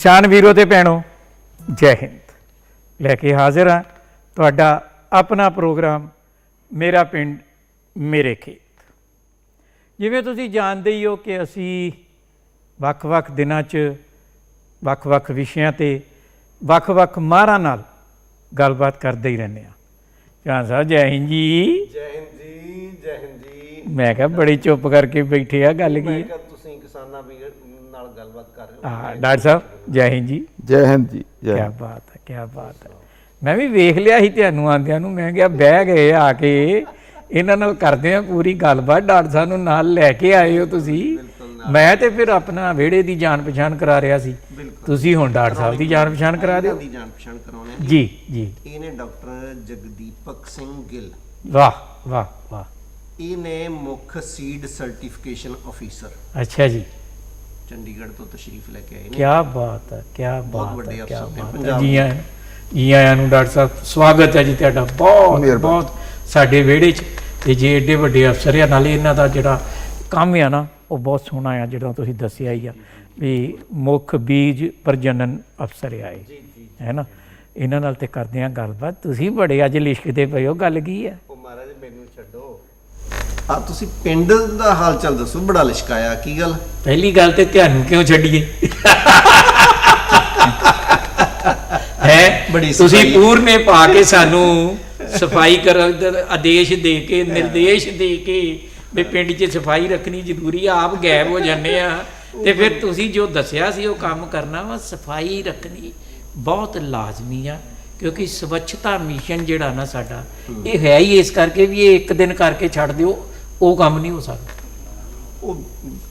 ਕਿਸਾਨ ਵੀਰੋ ਤੇ ਭੈਣੋ ਜੈ ਹਿੰਦ। ਲੈ ਕੇ ਹਾਜ਼ਰ ਹਾਂ ਤੁਹਾਡਾ ਆਪਣਾ ਪ੍ਰੋਗਰਾਮ ਮੇਰਾ ਪਿੰਡ ਮੇਰੇ ਖੇਤ। ਜਿਵੇਂ ਤੁਸੀਂ ਜਾਣਦੇ ਹੀ ਹੋ ਕਿ ਅਸੀਂ ਵੱਖ-ਵੱਖ ਦਿਨਾਂ 'ਚ ਵੱਖ-ਵੱਖ ਵਿਸ਼ਿਆਂ ਤੇ ਵੱਖ-ਵੱਖ ਮਾਹਰਾਂ ਨਾਲ ਗੱਲਬਾਤ ਕਰਦੇ ਹੀ ਰਹਿੰਦੇ ਹਾਂ। ਚਾਹ ਸਾਹਿਬ ਜੈ ਹਿੰਦ ਜੀ। ਜੈ ਹਿੰਦ ਜੀ ਜੈ ਹਿੰਦ ਜੀ। ਮੈਂ ਕਿਹਾ ਬੜੀ ਚੁੱਪ ਕਰਕੇ ਬੈਠੇ ਆ ਗੱਲ ਕੀ ਮੈਂ ਹੈ ਕਿਹਾ ਤੁਸੀਂ ਕਿਸਾਨਾਂ ਕਰ ਰਹੇ ਹੋ ਹਾਂ ਡਾਕਟਰ ਸਾਹਿਬ ਜੈ ਹਿੰਦ ਜੀ। ਜੈ ਹਿੰਦ ਜੀ ਜੈ ਕੀ ਬਾਤ ਹੈ ਕੀ ਬਾਤ ਹੈ। ਮੈਂ ਵੀ ਵੇਖ ਲਿਆ ਸੀ ਤੁਹਾਨੂੰ ਆਂਦਿਆਂ ਨੂੰ ਮੈਂ ਕਿਹਾ ਬਹਿ ਗਏ ਆ ਕੇ ਇਹਨਾਂ ਨਾਲ ਕਰਦੇ ਆ ਪੂਰੀ ਗੱਲਬਾਤ ਡਾਕਟਰ ਸਾਹਿਬ ਨੂੰ ਨਾਲ ਲੈ ਕੇ ਆਏ ਹੋ ਤੁਸੀਂ। ਮੈਂ ਤੇ ਫਿਰ ਆਪਣਾ ਵਿਹੜੇ ਦੀ ਜਾਣ ਪਛਾਣ ਕਰਾ ਰਿਹਾ ਸੀ। ਤੁਸੀਂ ਹੁਣ ਡਾਕਟਰ ਸਾਹਿਬ ਦੀ ਜਾਣ ਪਛਾਣ ਕਰਾ ਦਿਓ ਦੀ ਜਾਣ ਪਛਾਣ ਕਰਾਉਣੇ ਆ। ਜੀ ਜੀ। ਇਹ ਨੇ ਡਾਕਟਰ ਜਗਦੀਪਕ ਸਿੰਘ ਗਿੱਲ। ਵਾਹ ਵਾਹ ਵਾਹ। ਇਹ ਨੇ ਮੁੱਖ ਸੀਡ ਸਰਟੀਫਿਕੇਸ਼ਨ ਅਫੀਸਰ ਅੱਛਾ ਜੀ। ਚੰਡੀਗੜ੍ਹ ਤੋਂ ਤਸ਼ਰੀਫ ਲੈ ਕੇ ਆਏ ਨੇ। ਕੀ ਬਾਤ ਹੈ ਕੀ ਬਾਤ ਵੱਡੇ ਹੈ ਕੀ ਅਫਸਰ ਨੇ ਬਾਤ ਹੈ। ਪੰਜਾਬ ਜੀ ਆਇਆਂ ਜੀ ਆਇਆਂ ਨੂੰ ਡਾਕਟਰ ਸਾਹਿਬ ਸਵਾਗਤ ਹੈ ਜੀ ਤੁਹਾਡਾ। ਬਹੁਤ ਮਿਹਰਬਾਨੀ। ਬਹੁਤ ਸਾਡੇ ਵਿਹੜੇ 'ਚ ਤੇ ਜੇ ਏਡੇ ਵੱਡੇ ਅਫਸਰ ਆ ਨਾਲੇ ਇਹਨਾਂ ਦਾ ਜਿਹੜਾ ਕੰਮ ਆ ਨਾ ਉਹ ਬਹੁਤ ਸੋਹਣਾ ਆ ਜਿਹੜਾ ਤੁਸੀਂ ਦੱਸਿਆ ਹੀ ਆ ਵੀ ਮੁੱਖ ਬੀਜ ਪ੍ਰਜਨਨ ਅਫਸਰ ਆ ਇਹ। ਹੈ ਨਾ ਇਹਨਾਂ ਨਾਲ ਤੇ ਕਰਦੇ ਆ ਗੱਲਬਾਤ। ਤੁਸੀਂ ਬੜੇ ਅੱਜ ਲਿਸ਼ਕਦੇ ਪਏ ਹੋ ਗੱਲ ਕੀ ਆ? ਉਹ ਮਹਾਰਾਜ ਮੈਨੂੰ ਛੱਡੋ। ਆ ਤੁਸੀਂ ਪਿੰਡ ਦਾ ਹਾਲ ਚਾਲ ਦੱਸੋ ਬੜਾ ਲਿਸ਼ਕਾਇਆ ਕੀ ਗੱਲ? ਪਹਿਲੀ ਗੱਲ ਤੇ ਤੁਹਾਨੂੰ ਕਿਉਂ ਛੱਡੀਏ? ਹੈ ਬੜੀ ਤੁਸੀਂ ਸਫ਼ਾਈ। ਪੂਰਨੇ ਪਾ ਕੇ ਸਾਨੂੰ ਸਫ਼ਾਈ ਕਰਨ ਦਾ ਆਦੇਸ਼ ਦੇ ਕੇ ਨਿਰਦੇਸ਼ ਦੇ ਕੇ ਵੀ ਪਿੰਡ 'ਚ ਸਫ਼ਾਈ ਰੱਖਣੀ ਜ਼ਰੂਰੀ ਆ ਆਪ ਗਾਇਬ ਹੋ ਜਾਂਦੇ ਆ। ਤੇ ਫਿਰ ਤੁਸੀਂ ਜੋ ਦੱਸਿਆ ਸੀ ਉਹ ਕੰਮ ਕਰਨਾ ਵਾ ਸਫ਼ਾਈ ਰੱਖਣੀ ਬਹੁਤ ਲਾਜ਼ਮੀ ਆ ਕਿਉਂਕਿ ਸਵੱਛਤਾ ਮਿਸ਼ਨ ਜਿਹੜਾ ਨਾ ਸਾਡਾ ਇਹ ਹੈ ਹੀ ਇਸ ਕਰਕੇ ਵੀ ਇਹ ਇੱਕ ਦਿਨ ਕਰਕੇ ਛੱਡ ਦਿਓ। ਉਹ ਕੰਮ ਨਹੀਂ ਹੋ ਸਕਦਾ। ਉਹ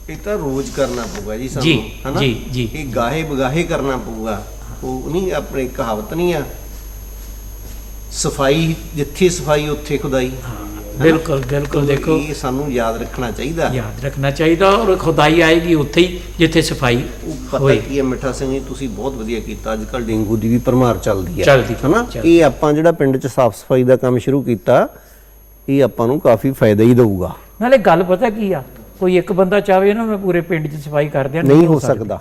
ਇਹ ਤਾਂ ਰੋਜ਼ ਕਰਨਾ ਪਊਗਾ ਜੀ ਜੀ, ਸਾਨੂੰ ਜੀ, ਜੀ। ਇਹ ਗਾਹੇ ਬਗਾਹੇ ਕਰਨਾ ਪਊਗਾ। ਉਹ ਨਹੀਂ ਆਪਣੀ ਕਹਾਵਤ ਨਹੀਂ ਆ। ਸਫ਼ਾਈ ਜਿੱਥੇ ਸਫ਼ਾਈ ਉੱਥੇ ਖੁਦਾਈ। ਬਿਲਕੁਲ ਬਿਲਕੁਲ ਦੇਖੋ। ਇਹ ਸਾਨੂੰ ਯਾਦ ਰੱਖਣਾ ਚਾਹੀਦਾ। ਯਾਦ ਰੱਖਣਾ ਚਾਹੀਦਾ ਔਰ ਖੁਦਾਈ ਆਏਗੀ ਉੱਥੇ ਹੀ ਜਿੱਥੇ ਸਫ਼ਾਈ ਉਹ ਪਤਾ ਹੋਏ। ਕੀ ਹੈ ਮਿੱਠਾ ਸਿੰਘ ਜੀ ਤੁਸੀਂ ਬਹੁਤ ਵਧੀਆ ਕੀਤਾ। ਅੱਜ ਕੱਲ ਡੇਂਗੂ ਦੀ ਵੀ ਪਰਮਾਰ ਚੱਲਦੀ ਹੈ ਚੱਲਦੀ, ਹਨਾ? ਚੱਲਦੀ। ਇਹ ਆਪਾਂ ਜਿਹੜਾ ਪਿੰਡ 'ਚ ਸਾਫ਼ ਸਫ਼ਾਈ ਦਾ ਕੰਮ ਸ਼ੁਰੂ ਕੀਤਾ ਇਹ ਆਪਾਂ ਨੂੰ ਕਾਫੀ ਫਾਇਦਾ ਹੀ ਦਊਗਾ। ਨਾਲੇ ਗੱਲ ਪਤਾ ਕੀ ਆ? ਕੋਈ ਇੱਕ ਬੰਦਾ ਚਾਵੇ ਨਾ ਮੈਂ ਪੂਰੇ ਪਿੰਡ 'ਚ ਸਫ਼ਾਈ ਕਰ ਦਿਆਂ ਨਹੀਂ ਹੋ ਸਕਦਾ।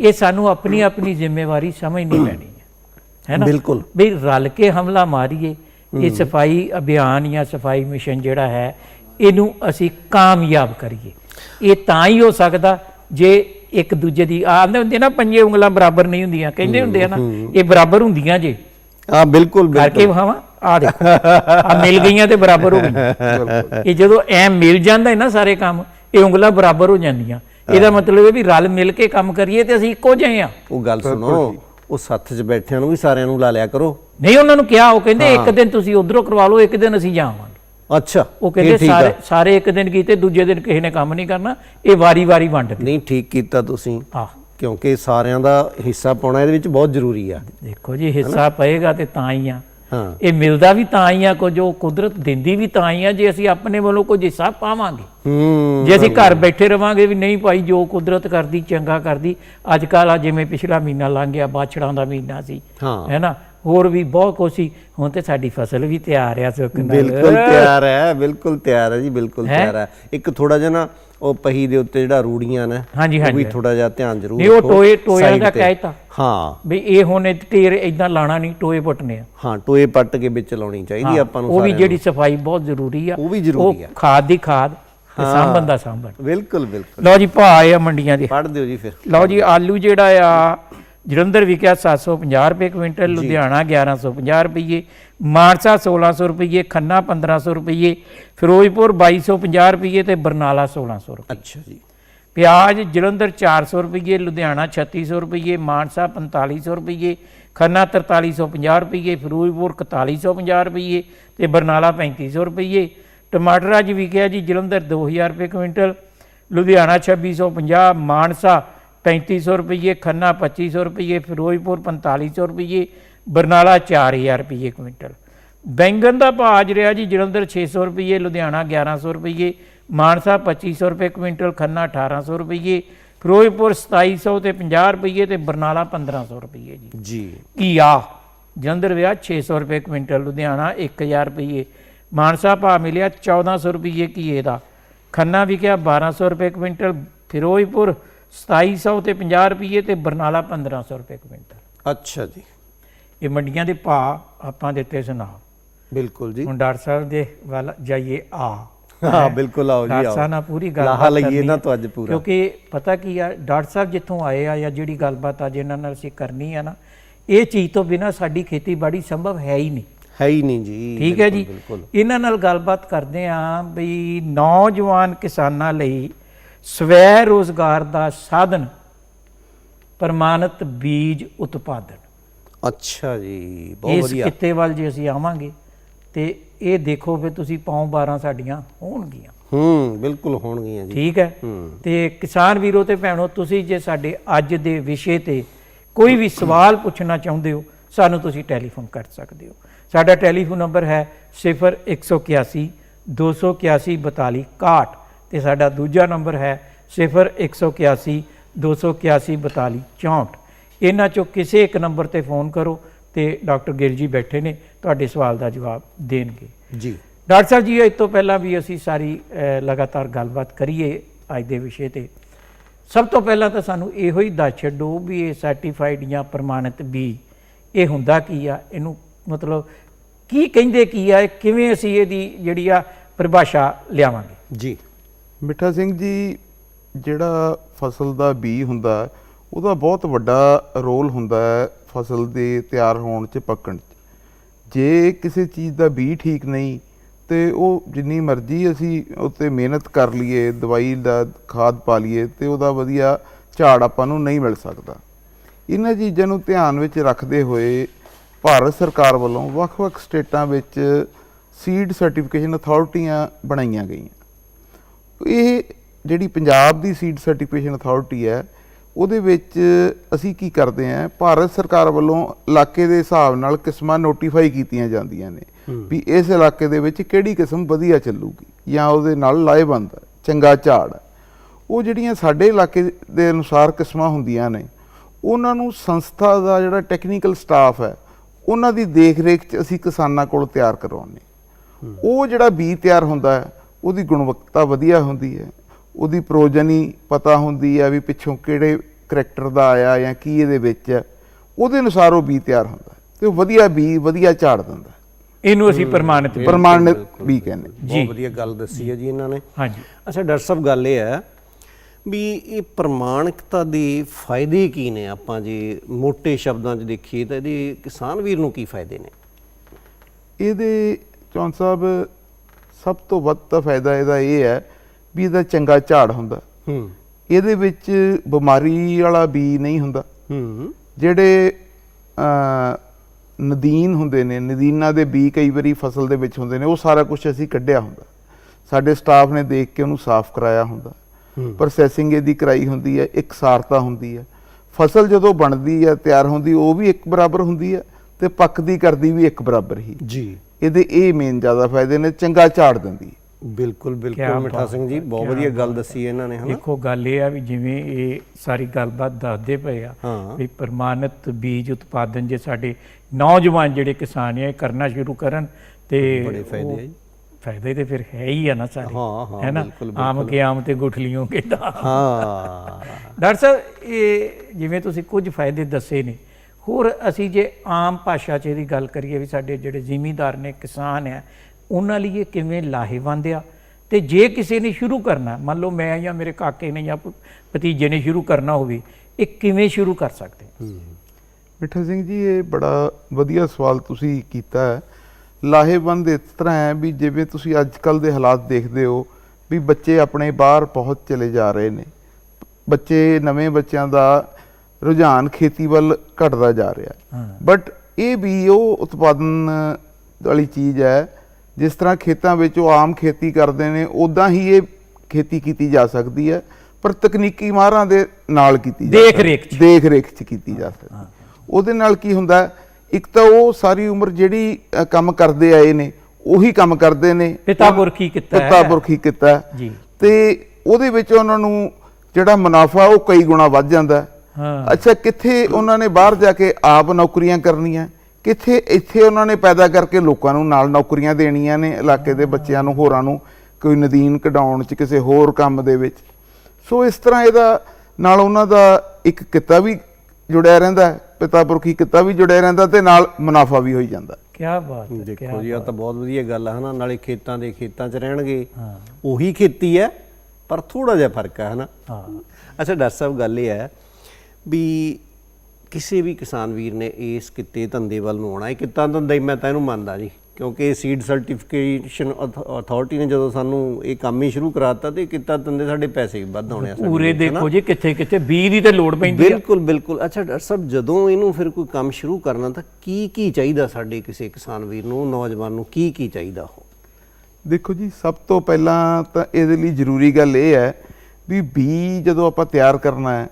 ਇਹ ਸਾਨੂੰ ਆਪਣੀ ਆਪਣੀ ਜ਼ਿੰਮੇਵਾਰੀ ਸਮਝਣੀ ਪੈਣੀ। ਹੈ ਹੈ ਨਾ? ਬਿਲਕੁਲ। ਵੀ ਰਲ ਕੇ ਹਮਲਾ ਮਾਰੀਏ ਇਹ ਸਫ਼ਾਈ ਅਭਿਆਨ ਜਾਂ ਸਫ਼ਾਈ ਮਿਸ਼ਨ ਜਿਹੜਾ ਹੈ ਇਹਨੂੰ ਅਸੀਂ ਕਾਮਯਾਬ ਕਰੀਏ। ਇਹ ਤਾਂ ਹੀ ਹੋ ਸਕਦਾ ਜੇ ਇੱਕ ਦੂਜੇ ਦੀ ਆਂਦੇ ਹੁੰਦੇ ਨਾ ਪੰਜੇ ਉਂਗਲਾਂ ਬਰਾਬਰ ਨਹੀਂ ਹੁੰਦੀਆਂ ਕਹਿੰਦੇ ਹੁੰਦੇ ਆ ਨਾ ਇਹ ਬਰਾਬਰ ਹੁੰਦੀਆਂ ਜੇ। ਆ ਬਿਲਕੁਲ ਬਿਲਕੁਲ। ਕਰਕੇ ਵਿਖਾਵਾਂ? ਆ ਦੇਖੋ। ਆ ਮਿਲ ਗਈਆਂ ਤੇ ਬਰਾਬਰ ਹੋ ਗਈਆਂ। ਇਹ ਜਦੋਂ ਐ ਮਿਲ ਜਾਂਦਾ ਹੈ ਨਾ ਸਾਰੇ ਕੰਮ ਇਹ ਉਂਗਲਾਂ ਬਰਾਬਰ ਹੋ ਜਾਂਦੀਆਂ। ਇਹਦਾ ਮਤਲਬ ਇਹ ਵੀ ਰਲ ਮਿਲ ਕੇ ਕੰਮ ਕਰੀਏ ਤੇ ਅਸੀਂ ਇੱਕੋ ਜਿਹੇ ਆ ਉਹ ਗੱਲ ਸੁਣੋ ਉਹ ਸੱਥ 'ਚ ਬੈਠਿਆਂ ਨੂੰ ਵੀ ਸਾਰਿਆਂ ਨੂੰ ਲਾ ਲਿਆ ਕਰੋ। ਨਹੀਂ ਉਹਨਾਂ ਨੂੰ ਕਿਹਾ ਉਹ ਕਹਿੰਦੇ ਇੱਕ ਦਿਨ ਤੁਸੀਂ ਉਧਰੋਂ ਕਰਵਾ ਲਓ ਇੱਕ ਦਿਨ ਅਸੀਂ ਜਾਵਾਂਗੇ। ਅੱਛਾ ਉਹ ਕਹਿੰਦੇ। ਸਾਰੇ ਸਾਰੇ ਇੱਕ ਦਿਨ ਕੀਤੇ ਦੂਜੇ ਦਿਨ ਕਿਸੇ ਨੇ ਕੰਮ ਨਹੀਂ ਕਰਨਾ ਇਹ ਵਾਰੀ-ਵਾਰੀ ਵੰਡ ਨਹੀਂ ਠੀਕ ਕੀਤਾ ਤੁਸੀਂ। ਆ ਕਿਉਂਕਿ ਸਾਰਿਆਂ ਦਾ ਹਿੱਸਾ ਪਾਉਣਾ ਇਹਦੇ ਵਿੱਚ ਬਹੁਤ ਜ਼ਰੂਰੀ ਆ। ਦੇਖੋ ਜੀ ਹਿੱਸਾ ਪਏਗਾ ਤੇ ਤਾਂ ਹੀ ਆ। ਹਾਂ। ਇਹ ਮਿਲਦਾ ਵੀ ਤਾਂ ਹੀ ਆ ਕੁਝ ਉਹ ਕੁਦਰਤ ਦਿੰਦੀ ਵੀ ਤਾਂ ਹੀ ਆ ਜੇ ਅਸੀਂ ਆਪਣੇ ਵੱਲੋਂ ਕੁਝ ਹਿੱਸਾ ਪਾਵਾਂਗੇ। ਹੂੰ ਜੇ ਅਸੀਂ ਘਰ ਬੈਠੇ ਰਵਾਂਗੇ ਵੀ ਨਹੀਂ ਭਾਈ ਜੋ ਕੁਦਰਤ ਕਰਦੀ ਚੰਗਾ ਕਰਦੀ ਅੱਜ ਕੱਲ੍ਹ ਆ ਜਿਵੇਂ ਪਿਛਲਾ ਮਹੀਨਾ ਲੰਘ ਗਿਆ ਬਾਛੜਾਂ ਦਾ ਮਹੀਨਾ ਸੀ ਹਾਂ। ਨਾ? ਹੋਰ ਵੀ ਬਹੁਤ ਕੁਛ ਸੀ। ਹੁਣ ਤੇ ਸਾਡੀ ਫਸਲ ਵੀ ਤਿਆਰ ਆ ਸੁੱਕ ਨਾਲ। ਬਿਲਕੁਲ ਤਿਆਰ ਹੈ ਬਿਲਕੁਲ ਤਿਆਰ ਹੈ ਜੀ ਬਿਲਕੁਲ? ਤਿਆਰ ਹੈ। ਇੱਕ ਥੋੜਾ ਜਿਹਾ ਨਾ ਉਹ ਪਹੀ ਦੇ ਉੱਤੇ ਜਿਹੜਾ ਰੂੜੀਆਂ ਨੇ ਹਾਂਜੀ ਉਹ ਵੀ ਹਾਂਜੀ ਥੋੜਾ ਜਿਹਾ ਧਿਆਨ ਜ਼ਰੂਰ ਨਹੀਂ ਉਹ ਰੱਖੋ ਟੋਏ ਟੋਇਆਂ side ਦਾ ਤੇ। ਕਹਿਤਾ। ਹਾਂ। ਵੀ ਇਹ ਹੁਣ ਇਹ ਢੇਰ ਇਦਾਂ ਲਾਣਾ ਨਹੀਂ ਟੋਏ ਪੁੱਟਨੇ ਆ। ਹਾਂ ਟੋਏ ਪੱਟ ਕੇ ਵਿੱਚ ਲਾਉਣੀ ਚਾਹੀਦੀ ਆ ਆਪਾਂ ਨੂੰ ਉਹ ਵੀ ਸਾਰਿਆਂ ਜਿਹੜੀ ਸਫ਼ਾਈ ਬਹੁਤ ਜ਼ਰੂਰੀ ਆ। ਉਹ ਵੀ ਜ਼ਰੂਰੀ ਆ। ਖਾਦ ਦੀ ਖਾਦ ਤੇ ਸਾਂਭਣ ਦਾ ਸਾਂਭਣ। ਨੂੰ। ਬਿਲਕੁਲ ਬਿਲਕੁਲ। ਲਓ ਜੀ ਭਾ ਆਏ ਆ ਮੰਡੀਆਂ ਦੇ। ਪੜ ਦਿਓ ਜੀ ਫਿਰ। ਲਓ ਜੀ ਆਲੂ ਜਿਹੜਾ ਆ ਜਲੰਧਰ ਵਿਕਿਆ 750 ਰੁਪਏ ਕੁਇੰਟਲ ਲੁਧਿਆਣਾ 1150 ਰੁਪਏ ਮਾਨਸਾ 1600 ਰੁਪਏ ਖੰਨਾ 1500 ਰੁਪਏ ਫਿਰੋਜ਼ਪੁਰ 2250 ਰੁਪਏ ਤੇ ਬਰਨਾਲਾ 1600 ਰੁਪਏ ਅੱਛਾ ਜੀ। ਪਿਆਜ਼ ਜਲੰਧਰ 400 ਰੁਪਏ ਲੁਧਿਆਣਾ 3600 ਰੁਪਏ ਮਾਨਸਾ 4500 ਰੁਪਏ ਖੰਨਾ 4350 ਰੁਪਏ ਫਿਰੋਜ਼ਪੁਰ 4150 ਰੁਪਏ ਤੇ ਬਰਨਾਲਾ 3500 ਰੁਪਏ ਟਮਾਟਰ ਅੱਜ ਵਿਕਿਆ ਜੀ ਜਲੰਧਰ 2000 ਰੁਪਏ ਕੁਇੰਟਲ ਲੁਧਿਆਣਾ 2650 ਮਾਨਸਾ 3500 ਰੁਪਏ ਖੰਨਾ 2500 ਰੁਪਏ ਫਿਰੋਜ਼ਪੁਰ 4500 ਰੁਪਏ ਬਰਨਾਲਾ 4000 ਰੁਪਏ ਕੁਇੰਟਲ। ਬੈਂਗਣ ਦਾ ਭਾਅ ਅੱਜ ਰਿਹਾ ਜੀ ਜਲੰਧਰ 600 ਰੁਪਏ ਲੁਧਿਆਣਾ 1100 ਰੁਪਏ ਮਾਨਸਾ 2500 ਰੁਪਏ ਕੁਇੰਟਲ ਖੰਨਾ 1800 ਰੁਪਏ ਫਿਰੋਜ਼ਪੁਰ 2700 ਤੇ 50 ਰੁਪਏ ਤੇ ਬਰਨਾਲਾ 1500 ਰੁਪਏ ਜੀ। ਜੀ। ਘੀਆ ਜਲੰਧਰ ਵਿਆ 600 ਰੁਪਏ ਕੁਇੰਟਲ ਲੁਧਿਆਣਾ 1000 ਰੁਪਏ ਮਾਨਸਾ ਭਾਅ ਮਿਲਿਆ 1400 ਰੁਪਏ ਘੀਏ ਦਾ ਖੰਨਾ ਵਿਕਿਆ 1200 ਰੁਪਏ ਕੁਇੰਟਲ ਫਿਰੋਜ਼ਪੁਰ 2700 ਤੇ 50 ਰੁਪਏ ਤੇ ਬਰਨਾਲਾ 1500 ਰੁਪਏ ਕੁਇੰਟਲ। ਅੱਛਾ ਜੀ। ਇਹ ਮੰਡੀਆਂ ਦੇ ਭਾਅ ਆਪਾਂ ਦਿੱਤੇ ਸੁਣਾ ਬਿਲਕੁਲ ਜੀ। ਹੁਣ ਡਾਕਟਰ ਸਾਹਿਬ ਦੇ ਵੱਲ ਜਾਈਏ ਆ। ਹਾਂ ਬਿਲਕੁਲ ਆਓ ਜੀ ਡਾਕਟਰ ਆਓ। ਸਾਹਿਬ ਨਾਲ ਪੂਰੀ ਗੱਲ ਲਾਹਾ ਲਈਏ ਇਹਨਾਂ ਤੋਂ ਅੱਜ ਪੂਰਾ। ਕਿਉਂਕਿ ਪਤਾ ਕੀ ਆ ਡਾਕਟਰ ਸਾਹਿਬ ਜਿੱਥੋਂ ਆਏ ਆ ਜਾਂ ਜਿਹੜੀ ਗੱਲਬਾਤ ਅੱਜ ਇਹਨਾਂ ਨਾਲ ਅਸੀਂ ਕਰਨੀ ਆ ਨਾ ਇਹ ਚੀਜ਼ ਤੋਂ ਬਿਨਾ ਸਾਡੀ ਖੇਤੀਬਾੜੀ ਸੰਭਵ ਹੈ ਹੀ ਨਹੀਂ। ਹੈ ਹੀ ਨਹੀਂ ਜੀ ਠੀਕ ਹੈ ਜੀ। ਇਹਨਾਂ ਨਾਲ ਗੱਲਬਾਤ ਕਰਦੇ ਆ ਵੀ ਨੌਜਵਾਨ ਕਿਸਾਨਾਂ ਲਈ ਸਵੈ ਰੋਜ਼ਗਾਰ ਦਾ ਸਾਧਨ ਪ੍ਰਮਾਣਿਤ ਬੀਜ ਉਤਪਾਦਨ। ਅੱਛਾ ਜੀ ਬਹੁਤ ਇਸ ਵਧੀਆ। ਕਿੱਤੇ ਵੱਲ ਜੇ ਅਸੀਂ ਆਵਾਂਗੇ ਤੇ ਇਹ ਦੇਖੋ ਵੀ ਤੁਸੀਂ ਪੌਂ 12 ਸਾਡੀਆਂ ਹੋਣਗੀਆਂ। ਹੂੰ ਬਿਲਕੁਲ ਹੋਣਗੀਆਂ ਜੀ। ਠੀਕ ਹੈ? ਤੇ ਕਿਸਾਨ ਵੀਰੋ ਤੇ ਭੈਣੋ ਤੁਸੀਂ ਜੇ ਸਾਡੇ ਅੱਜ ਦੇ ਵਿਸ਼ੇ ਤੇ ਕੋਈ ਵੀ ਸਵਾਲ ਪੁੱਛਣਾ ਚਾਹੁੰਦੇ ਹੋ ਸਾਨੂੰ ਤੁਸੀਂ ਟੈਲੀਫੋਨ ਕਰ ਸਕਦੇ ਹੋ। ਸਾਡਾ ਟੈਲੀਫੋਨ ਨੰਬਰ ਹੈ 0181 281 42 61 ਤੇ ਸਾਡਾ ਦੂਜਾ ਨੰਬਰ ਹੈ 0181 281 42 64 ਇਹਨਾਂ ਚੋਂ ਕਿਸੇ ਇੱਕ ਨੰਬਰ ਤੇ ਫੋਨ ਕਰੋ ਤੇ ਡਾਕਟਰ ਗਿਲ ਜੀ ਬੈਠੇ ਨੇ ਤੁਹਾਡੇ ਸਵਾਲ ਦਾ ਜਵਾਬ ਦੇਣਗੇ। ਜੀ। ਡਾਕਟਰ ਸਾਹਿਬ ਜੀ ਇਸ ਤੋਂ ਪਹਿਲਾਂ ਵੀ ਅਸੀਂ ਸਾਰੀ ਲਗਾਤਾਰ ਗੱਲਬਾਤ ਕਰੀਏ ਅੱਜ ਦੇ ਵਿਸ਼ੇ ਤੇ। ਸਭ ਤੋਂ ਪਹਿਲਾਂ ਤਾਂ ਸਾਨੂੰ ਇਹੋ ਹੀ ਦੱਸ ਛੱਡੋ ਵੀ ਇਹ ਸਰਟੀਫਾਈਡ ਜਾਂ ਪ੍ਰਮਾਣਿਤ ਵੀ ਇਹ ਹੁੰਦਾ ਕੀ ਆ? ਇਹਨੂੰ ਮਤਲਬ ਕੀ ਕਹਿੰਦੇ ਕੀ ਆ? ਇਹ ਕਿਵੇਂ ਅਸੀਂ ਇਹਦੀ ਜਿਹੜੀ ਆ ਪਰਿਭਾਸ਼ਾ ਲਿਆਵਾਂਗੇ? ਜੀ। ਮਿੱਠਾ ਸਿੰਘ ਜੀ, ਜਿਹੜਾ ਫਸਲ ਦਾ ਬੀ ਹੁੰਦਾ, ਉਹਦਾ ਬਹੁਤ ਵੱਡਾ ਰੋਲ ਹੁੰਦਾ ਹੈ ਫਸਲ ਦੇ ਤਿਆਰ ਹੋਣ 'ਚ, ਪੱਕਣ 'ਚ। ਜੇ ਕਿਸੇ ਚੀਜ਼ ਦਾ ਬੀ ਠੀਕ ਨਹੀਂ, ਤੇ ਉਹ ਜਿੰਨੀ ਮਰਜ਼ੀ ਅਸੀਂ ਉੱਤੇ ਮਿਹਨਤ ਕਰ ਲਈਏ, ਦਵਾਈ ਦਾ ਖਾਦ ਪਾ ਲਈਏ, ਤੇ ਉਹਦਾ ਵਧੀਆ ਝਾੜ ਆਪਾਂ ਨੂੰ ਨਹੀਂ ਮਿਲ ਸਕਦਾ। ਇਹਨਾਂ ਚੀਜ਼ਾਂ ਨੂੰ ਧਿਆਨ ਵਿੱਚ ਰੱਖਦੇ ਹੋਏ ਭਾਰਤ ਸਰਕਾਰ ਵੱਲੋਂ ਵੱਖ-ਵੱਖ ਸਟੇਟਾਂ ਵਿੱਚ ਸੀਡ ਸਰਟੀਫਿਕੇਸ਼ਨ ਅਥਾਰਟੀਆਂ ਬਣਾਈਆਂ ਗਈਆਂ। ਇਹ ਜਿਹੜੀ ਪੰਜਾਬ ਦੀ ਸੀਡ ਸਰਟੀਫਿਕੇਸ਼ਨ ਅਥਾਰਟੀ ਹੈ ਉਹਦੇ ਵਿੱਚ ਅਸੀਂ ਕੀ ਕਰਦੇ ਹਾਂ ਭਾਰਤ ਸਰਕਾਰ ਵੱਲੋਂ ਇਲਾਕੇ ਦੇ ਹਿਸਾਬ ਨਾਲ ਕਿਸਮਾਂ ਨੋਟੀਫਾਈ ਕੀਤੀਆਂ ਜਾਂਦੀਆਂ ਨੇ ਵੀ ਇਸ ਇਲਾਕੇ ਦੇ ਵਿੱਚ ਕਿਹੜੀ ਕਿਸਮ ਵਧੀਆ ਚੱਲੂਗੀ ਜਾਂ ਉਹਦੇ ਨਾਲ ਲਾਹੇਵੰਦ ਚੰਗਾ ਝਾੜ ਉਹ ਜਿਹੜੀਆਂ ਸਾਡੇ ਇਲਾਕੇ ਦੇ ਅਨੁਸਾਰ ਕਿਸਮਾਂ ਹੁੰਦੀਆਂ ਨੇ ਉਹਨਾਂ ਨੂੰ ਸੰਸਥਾ ਦਾ ਜਿਹੜਾ ਟੈਕਨੀਕਲ ਸਟਾਫ ਹੈ ਉਹਨਾਂ ਦੀ ਦੇਖ-ਰੇਖ 'ਚ ਅਸੀਂ ਕਿਸਾਨਾਂ ਕੋਲ ਤਿਆਰ ਕਰਵਾਉਂਦੇ। ਉਹ ਜਿਹੜਾ ਬੀਜ ਤਿਆਰ ਹੁੰਦਾ ਹੈ ਉਹਦੀ ਗੁਣਵੱਤਾ ਵਧੀਆ ਹੁੰਦੀ ਹੈ ਉਹਦੀ ਪ੍ਰੋਜਨੀ ਪਤਾ ਹੁੰਦੀ ਹੈ ਵੀ ਪਿੱਛੋਂ ਕਿਹੜੇ ਕਰੈਕਟਰ ਦਾ ਆਇਆ ਜਾਂ ਕੀ ਇਹਦੇ ਵਿੱਚ ਹੈ ਉਹਦੇ ਅਨੁਸਾਰ ਉਹ ਬੀਜ ਤਿਆਰ ਹੁੰਦਾ ਹੈ ਤੇ ਉਹ ਵਧੀਆ ਬੀਜ ਵਧੀਆ ਝਾੜ ਦਿੰਦਾ। ਇਹਨੂੰ ਅਸੀਂ ਪ੍ਰਮਾਣਿਤ ਵੀ- ਪ੍ਰਮਾਣਿਤ ਬੀਜ ਕਹਿੰਦੇ। ਬਹੁਤ ਵਧੀਆ ਗੱਲ ਦੱਸੀ ਹੈ ਜੀ ਇਹਨਾਂ ਨੇ। ਹਾਂਜੀ। ਅੱਛਾ ਡਾਕਟਰ ਸਾਹਿਬ ਗੱਲ ਇਹ ਹੈ ਵੀ ਇਹ ਪ੍ਰਮਾਣਿਕਤਾ ਦੇ ਫਾਇਦੇ ਕੀ ਨੇ? ਆਪਾਂ ਜੇ ਮੋٹے ਸ਼ਬਦਾਂ 'ਚ ਦੇਖੀਏ ਤਾਂ ਇਹਦੇ ਕਿਸਾਨ ਵੀਰ ਨੂੰ ਕੀ ਫਾਇਦੇ ਨੇ? ਇਹਦੇ ਚੌਨ ਸਾਹਿਬ ਸਭ ਤੋਂ ਵੱਧ ਤਾਂ ਫਾਇਦਾ ਇਹਦਾ ਇਹ ਹੈ ਵੀ ਇਹਦਾ ਚੰਗਾ ਝਾੜ ਹੁੰਦਾ। ਹੂੰ। ਇਹਦੇ ਵਿੱਚ ਬਿਮਾਰੀ ਵਾਲਾ ਬੀ ਨਹੀਂ ਹੁੰਦਾ। ਹੂੰ। ਜਿਹੜੇ ਅ, ਨਦੀਨ ਹੁੰਦੇ ਨੇ ਨਦੀਨਾਂ ਦੇ ਬੀ ਕਈ ਵਾਰੀ ਫਸਲ ਦੇ ਵਿੱਚ ਹੁੰਦੇ ਨੇ ਉਹ ਸਾਰਾ ਕੁਝ ਅਸੀਂ ਕੱਢਿਆ ਹੁੰਦਾ। ਸਾਡੇ ਸਟਾਫ ਨੇ ਦੇਖ ਕੇ ਉਹਨੂੰ ਸਾਫ਼ ਕਰਾਇਆ ਹੁੰਦਾ। ਪ੍ਰੋਸੈਸਿੰਗ ਇਹਦੀ ਕਰਾਈ ਹੁੰਦੀ ਹੈ ਇਕਸਾਰਤਾ ਹੁੰਦੀ ਹੈ। ਫਸਲ ਜਦੋਂ ਬਣਦੀ ਹੈ ਤਿਆਰ ਹੁੰਦੀ ਉਹ ਵੀ ਇੱਕ ਬਰਾਬਰ ਹੁੰਦੀ ਹੈ ਤੇ ਪੱਕਦੀ ਕਰਦੀ ਵੀ ਇੱਕ ਬਰਾਬਰ ਹੀ। ਜੀ। ਇਹਦੇ ਇਹ ਮੇਨ ਜ਼ਿਆਦਾ ਫਾਇਦੇ ਨੇ ਚੰਗਾ ਝਾੜ ਦਿੰਦੀ। ਬਿਲਕੁਲ ਬਿਲਕੁਲ ਮਿੱਠਾ ਸਿੰਘ ਜੀ ਬਹੁਤ ਵਧੀਆ ਗੱਲ ਦੱਸੀ ਇਹਨਾਂ ਨੇ ਹਨਾ ਦੇਖੋ ਗੱਲ ਇਹ ਆ ਵੀ ਜਿਵੇਂ ਇਹ ਸਾਰੀ ਗੱਲਬਾਤ ਦੱਸਦੇ ਪਏ ਆ। ਵੀ ਪ੍ਰਮਾਣਿਤ ਬੀਜ ਉਤਪਾਦਨ ਜੇ ਸਾਡੇ ਨੌਜਵਾਨ ਜਿਹੜੇ ਕਿਸਾਨ ਆ ਇਹ ਕਰਨਾ ਸ਼ੁਰੂ ਕਰਨ ਤੇ ਬੜੇ ਫਾਇਦੇ ਆ ਜੀ। ਫਾਇਦੇ ਤੇ ਫਿਰ ਹੈ ਹੀ ਆ ਨਾ ਸਾਰੇ ਹਾਂ, ਹਾਂ, ਹੈ ਨਾ ਬਿਲਕੁਲ, ਆਮ ਕੇ ਆਮ ਤੇ ਗੁਠਲੀਆਂ ਕੇ ਦਾ ਹਾਂ ਡਾਕਟਰ ਸਾਹਿਬ ਇਹ ਜਿਵੇਂ ਤੁਸੀਂ ਕੁਝ ਫਾਇਦੇ ਦੱਸੇ ਨੇ ਹੋਰ ਅਸੀਂ ਜੇ ਆਮ ਭਾਸ਼ਾ 'ਚ ਇਹਦੀ ਗੱਲ ਕਰੀਏ ਵੀ ਸਾਡੇ ਜਿਹੜੇ ਜ਼ਿਮੀਂਦਾਰ ਨੇ, ਕਿਸਾਨ ਆ ਉਹਨਾਂ ਲਈ ਇਹ ਕਿਵੇਂ ਲਾਹੇਵੰਦ ਆ? ਤੇ ਜੇ ਕਿਸੇ ਨੇ ਸ਼ੁਰੂ ਕਰਨਾ, ਮੰਨ ਲਓ ਮੈਂ ਜਾਂ ਮੇਰੇ ਕਾਕੇ ਨੇ ਜਾਂ ਭਤੀਜੇ ਨੇ ਸ਼ੁਰੂ ਕਰਨਾ ਹੋਵੇ, ਇਹ ਕਿਵੇਂ ਸ਼ੁਰੂ ਕਰ ਸਕਦੇ ਮਿੱਠਾ ਸਿੰਘ ਜੀ, ਇਹ ਬੜਾ ਵਧੀਆ ਸਵਾਲ ਤੁਸੀਂ ਕੀਤਾ ਹੈ। ਲਾਹੇਵੰਦ ਇਸ ਤਰ੍ਹਾਂ ਹੈ ਵੀ ਜਿਵੇਂ ਤੁਸੀਂ ਅੱਜ ਕੱਲ ਦੇ ਹਾਲਾਤ ਦੇਖਦੇ ਹੋ ਵੀ ਬੱਚੇ ਆਪਣੇ ਬਾਹਰ ਬਹੁਤ ਚਲੇ ਜਾ ਰਹੇ ਨੇ। ਬੱਚੇ, ਨਵੇਂ ਬੱਚਿਆਂ ਦਾ ਰੁਝਾਨ ਖੇਤੀ ਵੱਲ ਘਟਦਾ ਜਾ ਰਿਹਾ ਹੈ ਬਟ ਇਹ ਵੀ ਉਹ ਉਤਪਾਦਨ ਵਾਲੀ ਚੀਜ਼ ਹੈ ਜਿਸ ਤਰ੍ਹਾਂ ਖੇਤਾਂ ਵਿੱਚ ਉਹ ਆਮ ਖੇਤੀ ਕਰਦੇ ਨੇ ਉਦਾਂ ਹੀ ਇਹ ਖੇਤੀ ਕੀਤੀ ਜਾ ਸਕਦੀ ਹੈ ਪਰ ਤਕਨੀਕੀ ਮਾਹਰਾਂ ਦੇ ਨਾਲ ਕੀਤੀ ਜਾ ਦੇਖ ਰੇਖ 'ਚ। ਦੇਖ ਰੇਖ ਚ ਕੀਤੀ ਜਾ ਸਕਦੀ ਉਹਦੇ ਨਾਲ ਕੀ ਹੁੰਦਾ? ਇੱਕ ਤਾਂ ਉਹ ਸਾਰੀ ਉਮਰ ਜਿਹੜੀ ਕੰਮ ਕਰਦੇ ਆਏ ਨੇ ਉਹੀ ਕੰਮ ਕਰਦੇ ਨੇ ਪਿਤਾ ਪੁਰਖੀ ਕੀਤਾ ਹੈ। ਪਿਤਾ ਪੁਰਖੀ ਕੀਤਾ। ਜੀ ਤੇ ਉਹਦੇ ਵਿੱਚ ਉਹਨਾਂ ਨੂੰ ਜਿਹੜਾ ਮੁਨਾਫਾ ਉਹ ਕਈ ਗੁਣਾ ਵੱਧ ਜਾਂਦਾ ਹੈ। ਅੱਛਾ ਕਿੱਥੇ ਉਹਨਾਂ ਨੇ ਬਾਹਰ ਜਾ ਕੇ ਆਪ ਨੌਕਰੀਆਂ ਕਰਨੀਆਂ? ਕਿੱਥੇ ਇੱਥੇ ਉਹਨਾਂ ਨੇ ਪੈਦਾ ਕਰਕੇ ਲੋਕਾਂ ਨੂੰ ਨਾਲ ਨੌਕਰੀਆਂ ਦੇਣੀਆਂ ਨੇ ਇਲਾਕੇ ਦੇ ਬੱਚਿਆਂ ਨੂੰ ਹੋਰਾਂ ਨੂੰ ਕੋਈ ਨਦੀਨ ਕਢਾਉਣ ਚ ਕਿਸੇ ਹੋਰ ਕੰਮ ਦੇ ਵਿੱਚ? ਸੋ ਇਸ ਤਰ੍ਹਾਂ ਇਹਦਾ ਨਾਲ ਉਹਨਾਂ ਦਾ ਇੱਕ ਕਿੱਤਾ ਵੀ ਜੁੜਿਆ ਰਹਿੰਦਾ ਹੈ, ਪਿਤਾ ਪੁਰਖੀ ਕਿੱਤਾ ਵੀ ਜੁੜਿਆ ਰਹਿੰਦਾ ਤੇ ਨਾਲ ਮੁਨਾਫਾ ਵੀ ਹੋਈ ਜਾਂਦਾ। ਕੀ ਬਾਤ ਹੈ ਦੇਖੋ ਜੀ ਆ ਤਾਂ ਬਹੁਤ ਵਧੀਆ ਗੱਲ ਹੈ ਹਨਾ? ਨਾਲੇ ਖੇਤਾਂ ਦੇ ਖੇਤਾਂ 'ਚ ਰਹਿਣਗੇ ਹਾਂ। ਉਹੀ ਖੇਤੀ ਹੈ ਪਰ ਥੋੜਾ ਜਿਹਾ ਫ਼ਰਕ ਹੈ ਹਨਾ? ਹਾਂ। ਅੱਛਾ ਡਾਕਟਰ ਸਾਹਿਬ ਗੱਲ ਇਹ ਹੈ ਵੀ ਕਿਸੇ ਵੀ ਕਿਸਾਨ ਵੀਰ ਨੇ ਇਸ ਕਿੱਤੇ ਧੰਦੇ ਵੱਲ ਨੂੰ ਆਉਣਾ। ਇਹ ਕਿੱਤਾ ਧੰਦਾ ਹੀ ਮੈਂ ਤਾਂ ਇਹਨੂੰ ਮੰਨਦਾ ਜੀ ਕਿਉਂਕਿ ਸੀਡ ਸਰਟੀਫਿਕੇਸ਼ਨ ਅਥਾਰਟੀ ਨੇ ਜਦੋਂ ਸਾਨੂੰ ਇਹ ਕੰਮ ਹੀ ਸ਼ੁਰੂ ਕਰਾਤਾ ਤੇ ਕਿੱਤਾ ਧੰਦੇ ਸਾਡੇ ਪੈਸੇ ਵੀ ਵੱਧ ਆਉਣੇ ਆ ਪੂਰੇ? ਦੇਖੋ ਜੀ ਕਿੱਥੇ ਕਿੱਥੇ ਬੀਜ ਦੀ ਤੇ ਲੋੜ ਪੈਂਦੀ ਆ। ਬਿਲਕੁਲ ਬਿਲਕੁਲ। ਅੱਛਾ ਡਾਕਟਰ ਸਾਹਿਬ ਜਦੋਂ ਇਹਨੂੰ ਫਿਰ ਕੋਈ ਕੰਮ ਸ਼ੁਰੂ ਕਰਨਾ ਤਾਂ ਕੀ ਕੀ ਚਾਹੀਦਾ ਸਾਡੇ ਕਿਸੇ ਕਿਸਾਨ ਵੀਰ ਨੂੰ ਨੌਜਵਾਨ ਨੂੰ ਕੀ ਕੀ ਚਾਹੀਦਾ ਉਹ? ਦੇਖੋ ਜੀ ਸਭ ਤੋਂ ਪਹਿਲਾਂ ਤਾਂ ਇਹਦੇ ਲਈ ਜ਼ਰੂਰੀ ਗੱਲ ਇਹ ਹੈ ਵੀ ਬੀ ਜਦੋਂ ਆਪਾਂ ਤਿਆਰ ਕਰਨਾ ਹੈ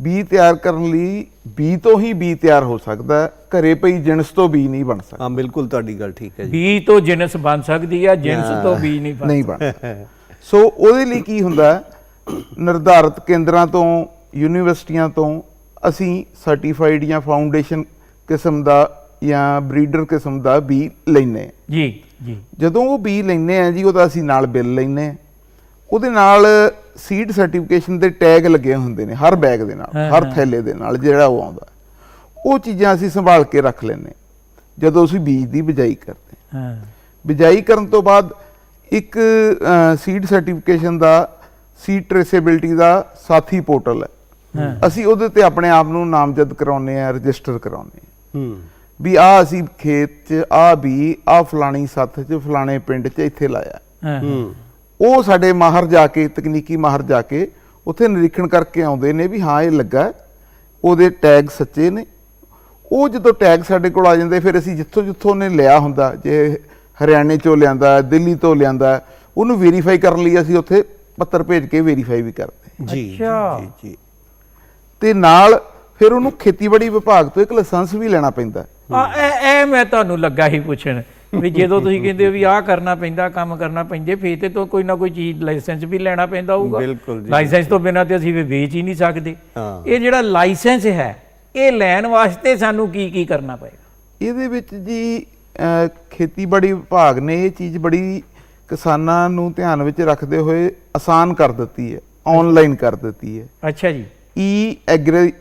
ਬੀ ਤਿਆਰ ਕਰਨ ਲਈ ਬੀ ਤੋਂ ਹੀ ਬੀ ਤਿਆਰ ਹੋ ਸਕਦਾ ਹੈ ਘਰੇ ਪਈ ਜਿਣਸ ਤੋਂ ਬੀ ਨਹੀਂ ਬਣ ਸਕਦਾ। ਹਾਂ ਬਿਲਕੁਲ ਤੁਹਾਡੀ ਗੱਲ ਠੀਕ ਹੈ ਜੀ। ਬੀਜ ਤੋਂ ਜਿਨਸ ਬਣ ਸਕਦੀ ਆ ਜਿਨਸ ਤੋਂ ਬੀਜ ਨਹੀਂ ਬਣ ਨਹੀਂ ਬਣ ਸੋ ਉਹਦੇ ਲਈ ਕੀ ਹੁੰਦਾ ਹੈ ਨਿਰਧਾਰਤ ਕੇਂਦਰਾਂ ਤੋਂ ਯੂਨੀਵਰਸਿਟੀਆਂ ਤੋਂ ਅਸੀਂ ਸਰਟੀਫਾਈਡ ਜਾਂ ਫਾਊਂਡੇਸ਼ਨ ਕਿਸਮ ਦਾ ਜਾਂ ਬਰੀਡਰ ਕਿਸਮ ਦਾ ਬੀ ਲੈਨੇ ਹਾਂ। ਜੀ ਜੀ। ਜਦੋਂ ਉਹ ਬੀ ਲੈਨੇ ਆ ਜੀ ਉਹਦਾ ਅਸੀਂ ਨਾਲ ਬਿੱਲ ਲੈਨੇ ਆ ਉਹਦੇ ਨਾਲ ਸੀਡ ਸਰਟੀਫਿਕੇਸ਼ਨ ਦੇ ਟੈਗ ਲੱਗੇ ਹੁੰਦੇ ਨੇ ਹਰ ਬੈਗ ਦੇ ਨਾਲ ਹਰ ਥੈਲੇ ਦੇ ਨਾਲ ਜਿਹੜਾ ਉਹ ਆਉਂਦਾ। ਉਹ ਚੀਜ਼ਾਂ ਅਸੀਂ ਸੰਭਾਲ ਕੇ ਰੱਖ ਲੈਨੇ ਜਦੋਂ ਅਸੀਂ ਬੀਜ ਦੀ ਬਿਜਾਈ ਕਰਦੇ ਹਾਂ। ਬਿਜਾਈ ਕਰਨ ਤੋਂ ਬਾਅਦ ਇੱਕ ਸੀਡ ਸਰਟੀਫਿਕੇਸ਼ਨ ਦਾ ਸੀਡ ਟ੍ਰੇਸੇਬਿਲਟੀ ਦਾ ਸਾਥੀ ਪੋਰਟਲ ਹੈ। ਅਸੀਂ ਉਹਦੇ ਤੇ ਆਪਣੇ ਆਪ ਨੂੰ ਨਾਮਜ਼ਦ ਕਰਾਉਨੇ ਆ ਰਜਿਸਟਰ ਕਰਾਉਨੇ ਹੂੰ। ਵੀ ਆ ਅਸੀਂ ਖੇਤ 'ਚ ਆ ਵੀ ਆ ਫਲਾਣੀ ਸੱਥ 'ਚ ਫਲਾਣੇ ਪਿੰਡ 'ਚ ਇੱਥੇ ਲਾਇਆ। ਹੂੰ। ਉਹ ਸਾਡੇ ਮਾਹਰ ਜਾ ਕੇ ਤਕਨੀਕੀ ਮਾਹਰ ਜਾ ਕੇ ਉੱਥੇ ਨਿਰੀਖਣ ਕਰਕੇ ਆਉਂਦੇ ਨੇ ਵੀ ਹਾਂ ਇਹ ਲੱਗਾ ਉਹਦੇ ਟੈਗ ਸੱਚੇ ਨੇ। ਉਹ ਜਦੋਂ ਟੈਗ ਸਾਡੇ ਕੋਲ ਆ ਜਾਂਦੇ ਫਿਰ ਅਸੀਂ ਜਿੱਥੋਂ ਜਿੱਥੋਂ ਉਹਨੇ ਲਿਆ ਹੁੰਦਾ ਜੇ ਹਰਿਆਣੇ ਚੋਂ ਲਿਆਂਦਾ ਦਿੱਲੀ ਤੋਂ ਲਿਆਂਦਾ ਉਹਨੂੰ ਵੈਰੀਫਾਈ ਕਰਨ ਲਈ ਅਸੀਂ ਉੱਥੇ ਪੱਤਰ ਭੇਜ ਕੇ ਵੈਰੀਫਾਈ ਵੀ ਕਰਦੇ ਜੀ ਜੀ, ਤੇ ਨਾਲ ਫਿਰ ਉਹਨੂੰ ਖੇਤੀਬਾੜੀ ਵਿਭਾਗ ਤੋਂ ਇੱਕ ਲਾਇਸੈਂਸ ਵੀ ਲੈਣਾ ਪੈਂਦਾ। ਆ ਇਹ ਮੈਂ ਤੁਹਾਨੂੰ ਲੱਗਾ ਹੀ ਪੁੱਛਣ। ਵੀ ਜਦੋਂ ਤੁਸੀਂ ਕਹਿੰਦੇ ਹੋ ਵੀ ਆਹ ਕਰਨਾ ਪੈਂਦਾ ਕੰਮ ਕਰਨਾ ਪੈਂਦੇ ਫੇਰ ਤੇ ਤੋਂ ਕੋਈ ਨਾ ਕੋਈ ਚੀਜ਼ ਲਾਇਸੈਂਸ ਵੀ ਲੈਣਾ ਪੈਂਦਾ ਹੋਊਗਾ। ਬਿਲਕੁਲ ਜੀ, ਲਾਇਸੈਂਸ ਤੋਂ ਬਿਨਾਂ ਤੇ ਅਸੀਂ ਵੀ ਵੇਚ ਹੀ ਨਹੀਂ ਸਕਦੇ। ਇਹ ਜਿਹੜਾ ਲਾਇਸੈਂਸ ਹੈ ਇਹ ਲੈਣ ਵਾਸਤੇ ਸਾਨੂੰ ਕੀ ਕੀ ਕਰਨਾ ਪਏਗਾ? ਇਹਦੇ ਵਿੱਚ ਜੀ ਖੇਤੀਬਾੜੀ ਵਿਭਾਗ ਨੇ ਇਹ ਚੀਜ਼ ਬੜੀ ਕਿਸਾਨਾਂ ਨੂੰ ਧਿਆਨ ਵਿੱਚ ਰੱਖਦੇ ਹੋਏ ਆਸਾਨ ਕਰ ਦਿੱਤੀ ਹੈ ਆਨਲਾਈਨ ਕਰ ਦਿੱਤੀ ਹੈ। ਅੱਛਾ ਜੀ। ਈ ਐਗਰੀ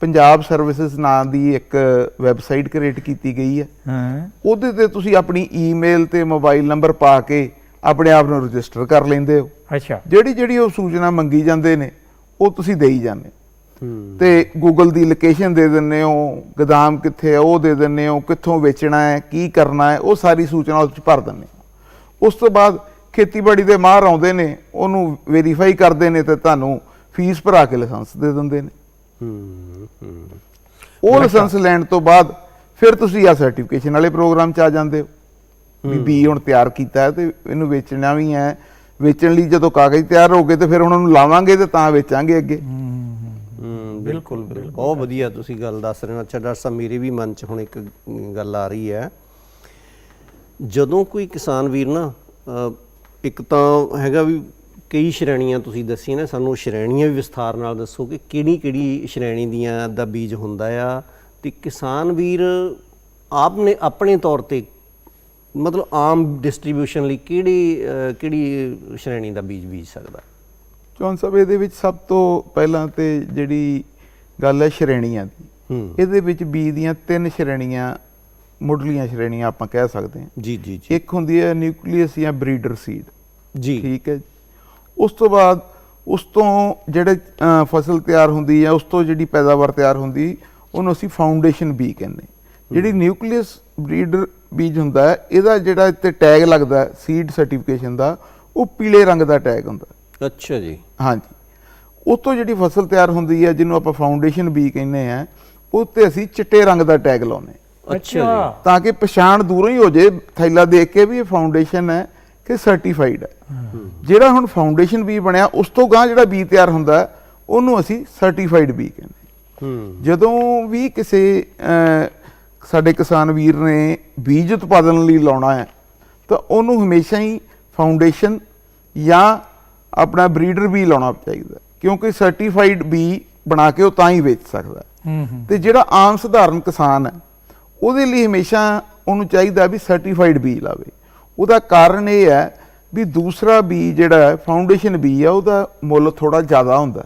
ਪੰਜਾਬ ਸਰਵਿਸਿਜ਼ ਨਾਂ ਦੀ ਇੱਕ ਵੈਬਸਾਈਟ ਕ੍ਰੀਏਟ ਕੀਤੀ ਗਈ ਹੈ। ਹਾਂ। ਉਹਦੇ ਤੇ ਤੁਸੀਂ ਆਪਣੀ ਈਮੇਲ ਤੇ ਮੋਬਾਈਲ ਨੰਬਰ ਪਾ ਕੇ ਆਪਣੇ ਆਪ ਨੂੰ ਰਜਿਸਟਰ ਕਰ ਲੈਂਦੇ ਹੋ। ਅੱਛਾ। ਜਿਹੜੀ ਜਿਹੜੀ ਉਹ ਸੂਚਨਾ ਮੰਗੀ ਜਾਂਦੇ ਨੇ ਉਹ ਤੁਸੀਂ ਦੇਈ ਜਾਂਦੇ ਹੂੰ। ਤੇ ਗੂਗਲ ਦੀ ਲੋਕੇਸ਼ਨ ਦੇ ਦਿੰਦੇ ਹੋ ਗੋਦਾਮ ਕਿੱਥੇ ਹੈ ਉਹ ਦੇ ਦਿੰਦੇ ਹੋ ਕਿੱਥੋਂ ਵੇਚਣਾ ਹੈ ਕੀ ਕਰਨਾ ਹੈ ਉਹ ਸਾਰੀ ਸੂਚਨਾ ਉਸ ਵਿੱਚ ਭਰ ਦਿੰਦੇ ਹੋ। ਉਸ ਤੋਂ ਬਾਅਦ ਖੇਤੀਬਾੜੀ ਦੇ ਮਾਹਰ ਆਉਂਦੇ ਨੇ ਉਹਨੂੰ ਵੈਰੀਫਾਈ ਕਰਦੇ ਨੇ ਤੇ ਤੁਹਾਨੂੰ ਫੀਸ ਭਰਾ ਕੇ ਲਾਇਸੈਂਸ ਦੇ ਦਿੰਦੇ ਨੇ। ਉਹ ਲਾਇਸੈਂਸ ਲੈਣ ਤੋਂ ਬਾਅਦ ਫਿਰ ਤੁਸੀਂ ਆ ਸਰਟੀਫਿਕੇਸ਼ਨ ਵਾਲੇ ਪ੍ਰੋਗਰਾਮ 'ਚ ਆ ਜਾਂਦੇ ਹੋ। ਵੀ ਬੀ ਹੁਣ ਤਿਆਰ ਕੀਤਾ ਹੈ ਤੇ ਇਹਨੂੰ ਵੇਚਣਾ ਵੀ ਹੈ। ਵੇਚਣ ਲਈ ਜਦੋਂ ਕਾਗਜ਼ ਤਿਆਰ ਹੋ ਗਏ ਤੇ ਫਿਰ ਉਹਨਾਂ ਨੂੰ ਲਾਵਾਂਗੇ ਤੇ ਤਾਂ ਵੇਚਾਂਗੇ ਅੱਗੇ। ਹੂੰ ਬਿਲਕੁਲ ਬਿਲਕੁਲ ਬਹੁਤ ਵਧੀਆ ਤੁਸੀਂ ਗੱਲ ਦੱਸ ਰਹੇ ਹੋ। ਅੱਛਾ ਡਾਕਟਰ ਸਾਹਿਬ ਮੇਰੇ ਵੀ ਮਨ 'ਚ ਹੁਣ ਇੱਕ ਗੱਲ ਆ ਰਹੀ ਹੈ। ਜਦੋਂ ਕੋਈ ਕਿਸਾਨ ਵੀਰ ਨਾ ਇੱਕ ਤਾਂ ਹੈਗਾ ਵੀ ਕਈ ਸ਼੍ਰੇਣੀਆਂ ਤੁਸੀਂ ਦੱਸੀਆਂ ਨੇ ਸਾਨੂੰ ਸ਼੍ਰੇਣੀਆਂ ਵੀ ਵਿਸਥਾਰ ਨਾਲ ਦੱਸੋ ਕਿ ਕਿਹੜੀ ਕਿਹੜੀ ਸ਼੍ਰੇਣੀ ਦੀਆਂ ਦਾ ਬੀਜ ਹੁੰਦਾ ਆ ਤੇ ਕਿਸਾਨ ਵੀਰ ਆਪ ਨੇ ਆਪਣੇ ਤੌਰ ਤੇ ਮਤਲਬ ਆਮ ਡਿਸਟ੍ਰੀਬਿਊਸ਼ਨ ਲਈ ਕਿਹੜੀ ਕਿਹੜੀ ਸ਼੍ਰੇਣੀ ਦਾ ਬੀਜ ਬੀਜ ਸਕਦਾ? ਚੌਨ ਸਾਹਿਬ ਇਹਦੇ ਵਿੱਚ ਸਭ ਤੋਂ ਪਹਿਲਾਂ ਤੇ ਜਿਹੜੀ ਗੱਲ ਹੈ ਸ਼੍ਰੇਣੀਆਂ ਦੀ। ਇਹਦੇ ਵਿੱਚ ਬੀ ਦੀਆਂ ਤਿੰਨ ਸ਼੍ਰੇਣੀਆਂ ਮੁੱਢਲੀਆਂ ਸ਼੍ਰੇਣੀਆਂ ਆਪਾਂ ਕਹਿ ਸਕਦੇ ਹਾਂ। ਜੀ ਜੀ ਜੀ। ਇੱਕ ਹੁੰਦੀ ਹੈ ਨਿਊਕਲੀਅਸ ਜਾਂ ਬਰੀਡਰ ਸੀਡ। ਜੀ। ਠੀਕ ਹੈ। ਉਸ ਤੋਂ ਬਾਅਦ ਉਸ ਤੋਂ ਜਿਹੜੇ ਫਸਲ ਤਿਆਰ ਹੁੰਦੀ ਹੈ ਉਸ ਤੋਂ ਜਿਹੜੀ ਪੈਦਾਵਾਰ ਤਿਆਰ ਹੁੰਦੀ ਉਹਨੂੰ ਅਸੀਂ ਫਾਊਂਡੇਸ਼ਨ ਬੀ ਕਹਿੰਦੇ ਜਿਹੜੀ ਨਿਊਕਲੀਅਸ ਬਰੀਡਰ ਬੀਜ ਹੁੰਦਾ ਹੈ ਇਹਦਾ ਜਿਹੜਾ ਇੱਥੇ ਟੈਗ ਲੱਗਦਾ ਹੈ ਸੀਡ ਸਰਟੀਫਿਕੇਸ਼ਨ ਦਾ ਉਹ ਪੀਲੇ ਰੰਗ ਦਾ ਟੈਗ ਹੁੰਦਾ। ਅੱਛਾ ਜੀ। ਹਾਂਜੀ। ਉਸ ਤੋਂ ਜਿਹੜੀ ਫਸਲ ਤਿਆਰ ਹੁੰਦੀ ਹੈ ਜਿਹਨੂੰ ਆਪਾਂ ਫਾਊਂਡੇਸ਼ਨ ਬੀ ਕਹਿੰਦੇ ਆ ਉਹ ਤੇ ਅਸੀਂ ਚਿੱਟੇ ਰੰਗ ਦਾ ਟੈਗ ਲਾਉਨੇ ਅੱਛਾ ਤਾਂ ਕਿ ਪਛਾਣ ਦੂਰੋਂ ਹੀ ਹੋ ਜੇ ਥੈਲਾ ਦੇਖ ਕੇ ਵੀ ਇਹ ਫਾਊਂਡੇਸ਼ਨ ਹੈ ਕਿ ਸਰਟੀਫਾਈਡ ਹੈ। ਜਿਹੜਾ ਹੁਣ ਫਾਊਂਡੇਸ਼ਨ ਬੀ ਬਣਿਆ ਉਸ ਤੋਂ ਗਾਂ ਜਿਹੜਾ ਬੀ ਤਿਆਰ ਹੁੰਦਾ ਉਹਨੂੰ ਅਸੀਂ ਸਰਟੀਫਾਈਡ ਬੀ ਕਹਿੰਦੇ ਹੂੰ। ਜਦੋਂ ਵੀ ਕਿਸੇ ਸਾਡੇ ਕਿਸਾਨ ਵੀਰ ਨੇ ਬੀਜ ਉਤਪਾਦਨ ਲਈ ਲਾਉਣਾ ਹੈ ਤਾਂ ਉਹਨੂੰ ਹਮੇਸ਼ਾ ਹੀ ਫਾਊਂਡੇਸ਼ਨ ਜਾਂ ਆਪਣਾ ਬਰੀਡਰ ਵੀ ਲਾਉਣਾ ਚਾਹੀਦਾ ਕਿਉਂਕਿ ਸਰਟੀਫਾਈਡ ਬੀ ਬਣਾ ਕੇ ਉਹ ਤਾਂ ਹੀ ਵੇਚ ਸਕਦਾ ਤੇ ਜਿਹੜਾ ਆਮ ਸਧਾਰਨ ਕਿਸਾਨ ਹੈ ਉਹਦੇ ਲਈ ਹਮੇਸ਼ਾ ਉਹਨੂੰ ਚਾਹੀਦਾ ਵੀ ਸਰਟੀਫਾਈਡ ਬੀ ਲਾਵੇ। ਉਹਦਾ ਕਾਰਨ ਇਹ ਹੈ ਵੀ ਦੂਸਰਾ ਬੀ ਜਿਹੜਾ ਹੈ ਫਾਊਂਡੇਸ਼ਨ ਬੀ ਹੈ ਉਹਦਾ ਮੁੱਲ ਥੋੜਾ ਜ਼ਿਆਦਾ ਹੁੰਦਾ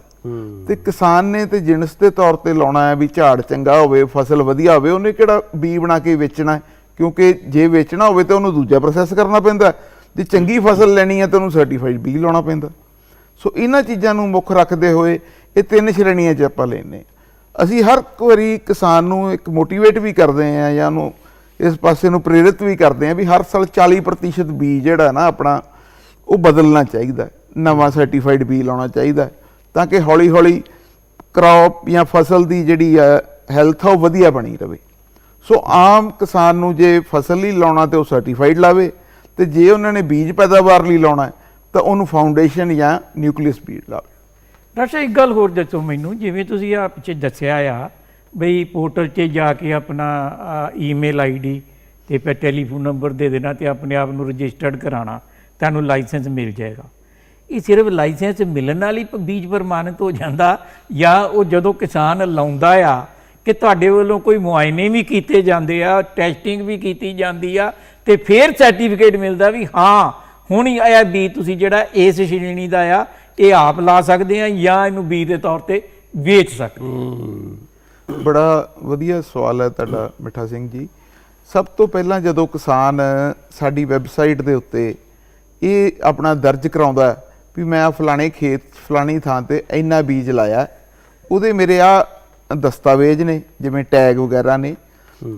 ਤੇ ਕਿਸਾਨ ਨੇ ਤੇ ਜਿਣਸ ਦੇ ਤੌਰ ਤੇ ਲਾਉਣਾ ਹੈ ਵੀ ਝਾੜ ਚੰਗਾ ਹੋਵੇ ਫਸਲ ਵਧੀਆ ਹੋਵੇ ਉਹਨੇ ਕਿਹੜਾ ਬੀ ਬਣਾ ਕੇ ਵੇਚਣਾ? ਕਿਉਂਕਿ ਜੇ ਵੇਚਣਾ ਹੋਵੇ ਤਾਂ ਉਹਨੂੰ ਦੂਜਾ ਪ੍ਰੋਸੈਸ ਕਰਨਾ ਪੈਂਦਾ। ਜੇ ਚੰਗੀ ਫਸਲ ਲੈਣੀ ਹੈ ਤਾਂ ਉਹਨੂੰ ਸਰਟੀਫਾਈਡ ਬੀ ਲਾਉਣਾ ਪੈਂਦਾ ਸੋ ਇਹਨਾਂ ਚੀਜ਼ਾਂ ਨੂੰ ਮੁੱਖ ਰੱਖਦੇ ਹੋਏ ਇਹ ਤਿੰਨ ਸ਼੍ਰੇਣੀਆਂ 'ਚ ਆਪਾਂ ਲੈਨੇ। ਅਸੀਂ ਹਰ ਵਾਰੀ ਕਿਸਾਨ ਨੂੰ ਇੱਕ ਮੋਟੀਵੇਟ ਵੀ ਕਰਦੇ ਹਾਂ ਜਾਂ ਉਹਨੂੰ ਇਸ ਪਾਸੇ ਨੂੰ ਪ੍ਰੇਰਿਤ ਵੀ ਕਰਦੇ ਹਾਂ ਵੀ ਹਰ ਸਾਲ 40% ਬੀ ਜਿਹੜਾ ਨਾ ਆਪਣਾ, ਉਹ ਬਦਲਣਾ ਚਾਹੀਦਾ ਨਵਾਂ ਸਰਟੀਫਾਈਡ ਬੀ ਲਾਉਣਾ ਚਾਹੀਦਾ ਤਾਂ ਕਿ ਹੌਲੀ ਹੌਲੀ ਕ੍ਰੌਪ ਜਾਂ ਫਸਲ ਦੀ ਜਿਹੜੀ ਹੈ ਹੈਲਥ ਉਹ ਵਧੀਆ ਬਣੀ ਰਵੇ। ਸੋ ਆਮ ਕਿਸਾਨ ਨੂੰ ਜੇ ਫਸਲ ਲਈ ਲਾਉਣਾ ਤੇ ਉਹ ਸਰਟੀਫਾਈਡ ਲਾਵੇ ਤੇ ਜੇ ਉਹਨਾਂ ਨੇ ਬੀਜ ਪੈਦਾਵਾਰ ਲਈ ਲਾਉਣਾ ਤਾਂ ਉਹਨੂੰ ਫਾਊਂਡੇਸ਼ਨ ਜਾਂ ਨਿਊਕਲੀਅਸ ਬੀਜ ਲਾਵੇ। ਡਾਕਟਰ ਸਾਹਿਬ ਇੱਕ ਗੱਲ ਹੋਰ ਦੱਸੋ ਮੈਨੂੰ, ਜਿਵੇਂ ਤੁਸੀਂ ਆ ਪਿੱਛੇ ਦੱਸਿਆ ਆ ਬਈ ਪੋਰਟਲ 'ਤੇ ਜਾ ਕੇ ਆਪਣਾ ਈਮੇਲ ਆਈਡੀ ਤੇ ਫਿਰ ਟੈਲੀਫੋਨ ਨੰਬਰ ਦੇ ਦੇਣਾ ਤੇ ਆਪਣੇ ਆਪ ਨੂੰ ਰਜਿਸਟਰਡ ਕਰਾਉਣਾ, ਤੁਹਾਨੂੰ ਲਾਇਸੈਂਸ ਮਿਲ ਜਾਏਗਾ। ਇਹ ਸਿਰਫ ਲਾਇਸੈਂਸ ਮਿਲਣ ਨਾਲ ਹੀ ਬੀਜ ਪ੍ਰਮਾਣਿਤ ਹੋ ਜਾਂਦਾ ਜਾਂ ਉਹ ਜਦੋਂ ਕਿਸਾਨ ਲਾਉਂਦਾ ਆ ਕਿ ਤੁਹਾਡੇ ਵੱਲੋਂ ਕੋਈ ਮੁਆਇਨੇ ਵੀ ਕੀਤੇ ਜਾਂਦੇ ਆ, ਟੈਸਟਿੰਗ ਵੀ ਕੀਤੀ ਜਾਂਦੀ ਆ ਤੇ ਫਿਰ ਸਰਟੀਫਿਕੇਟ ਮਿਲਦਾ ਵੀ ਹਾਂ, ਹੁਣ ਹੀ ਆਇਆ ਬੀ ਤੁਸੀਂ ਜਿਹੜਾ ਇਸ ਸ਼੍ਰੇਣੀ ਦਾ ਆ, ਇਹ ਆਪ ਲਾ ਸਕਦੇ ਆ ਜਾਂ ਇਹਨੂੰ ਬੀ ਦੇ ਤੌਰ ਤੇ ਵੇਚ ਸਕਦੇ ਬੜਾ ਵਧੀਆ ਸਵਾਲ ਹੈ ਤੁਹਾਡਾ ਮਿੱਠਾ ਸਿੰਘ ਜੀ ਸਭ ਤੋਂ ਪਹਿਲਾਂ ਜਦੋਂ ਕਿਸਾਨ ਸਾਡੀ ਵੈਬਸਾਈਟ ਦੇ ਉੱਤੇ ਇਹ ਆਪਣਾ ਦਰਜ ਕਰਾਉਂਦਾ ਵੀ ਮੈਂ ਫਲਾਣੇ ਖੇਤ, ਫਲਾਣੀ ਥਾਂ ਤੇ ਇੰਨਾ ਬੀਜ ਲਾਇਆ, ਉਹਦੇ ਮੇਰੇ ਆ ਦਸਤਾਵੇਜ਼ ਨੇ, ਜਿਵੇਂ ਟੈਗ ਵਗੈਰਾ ਨੇ,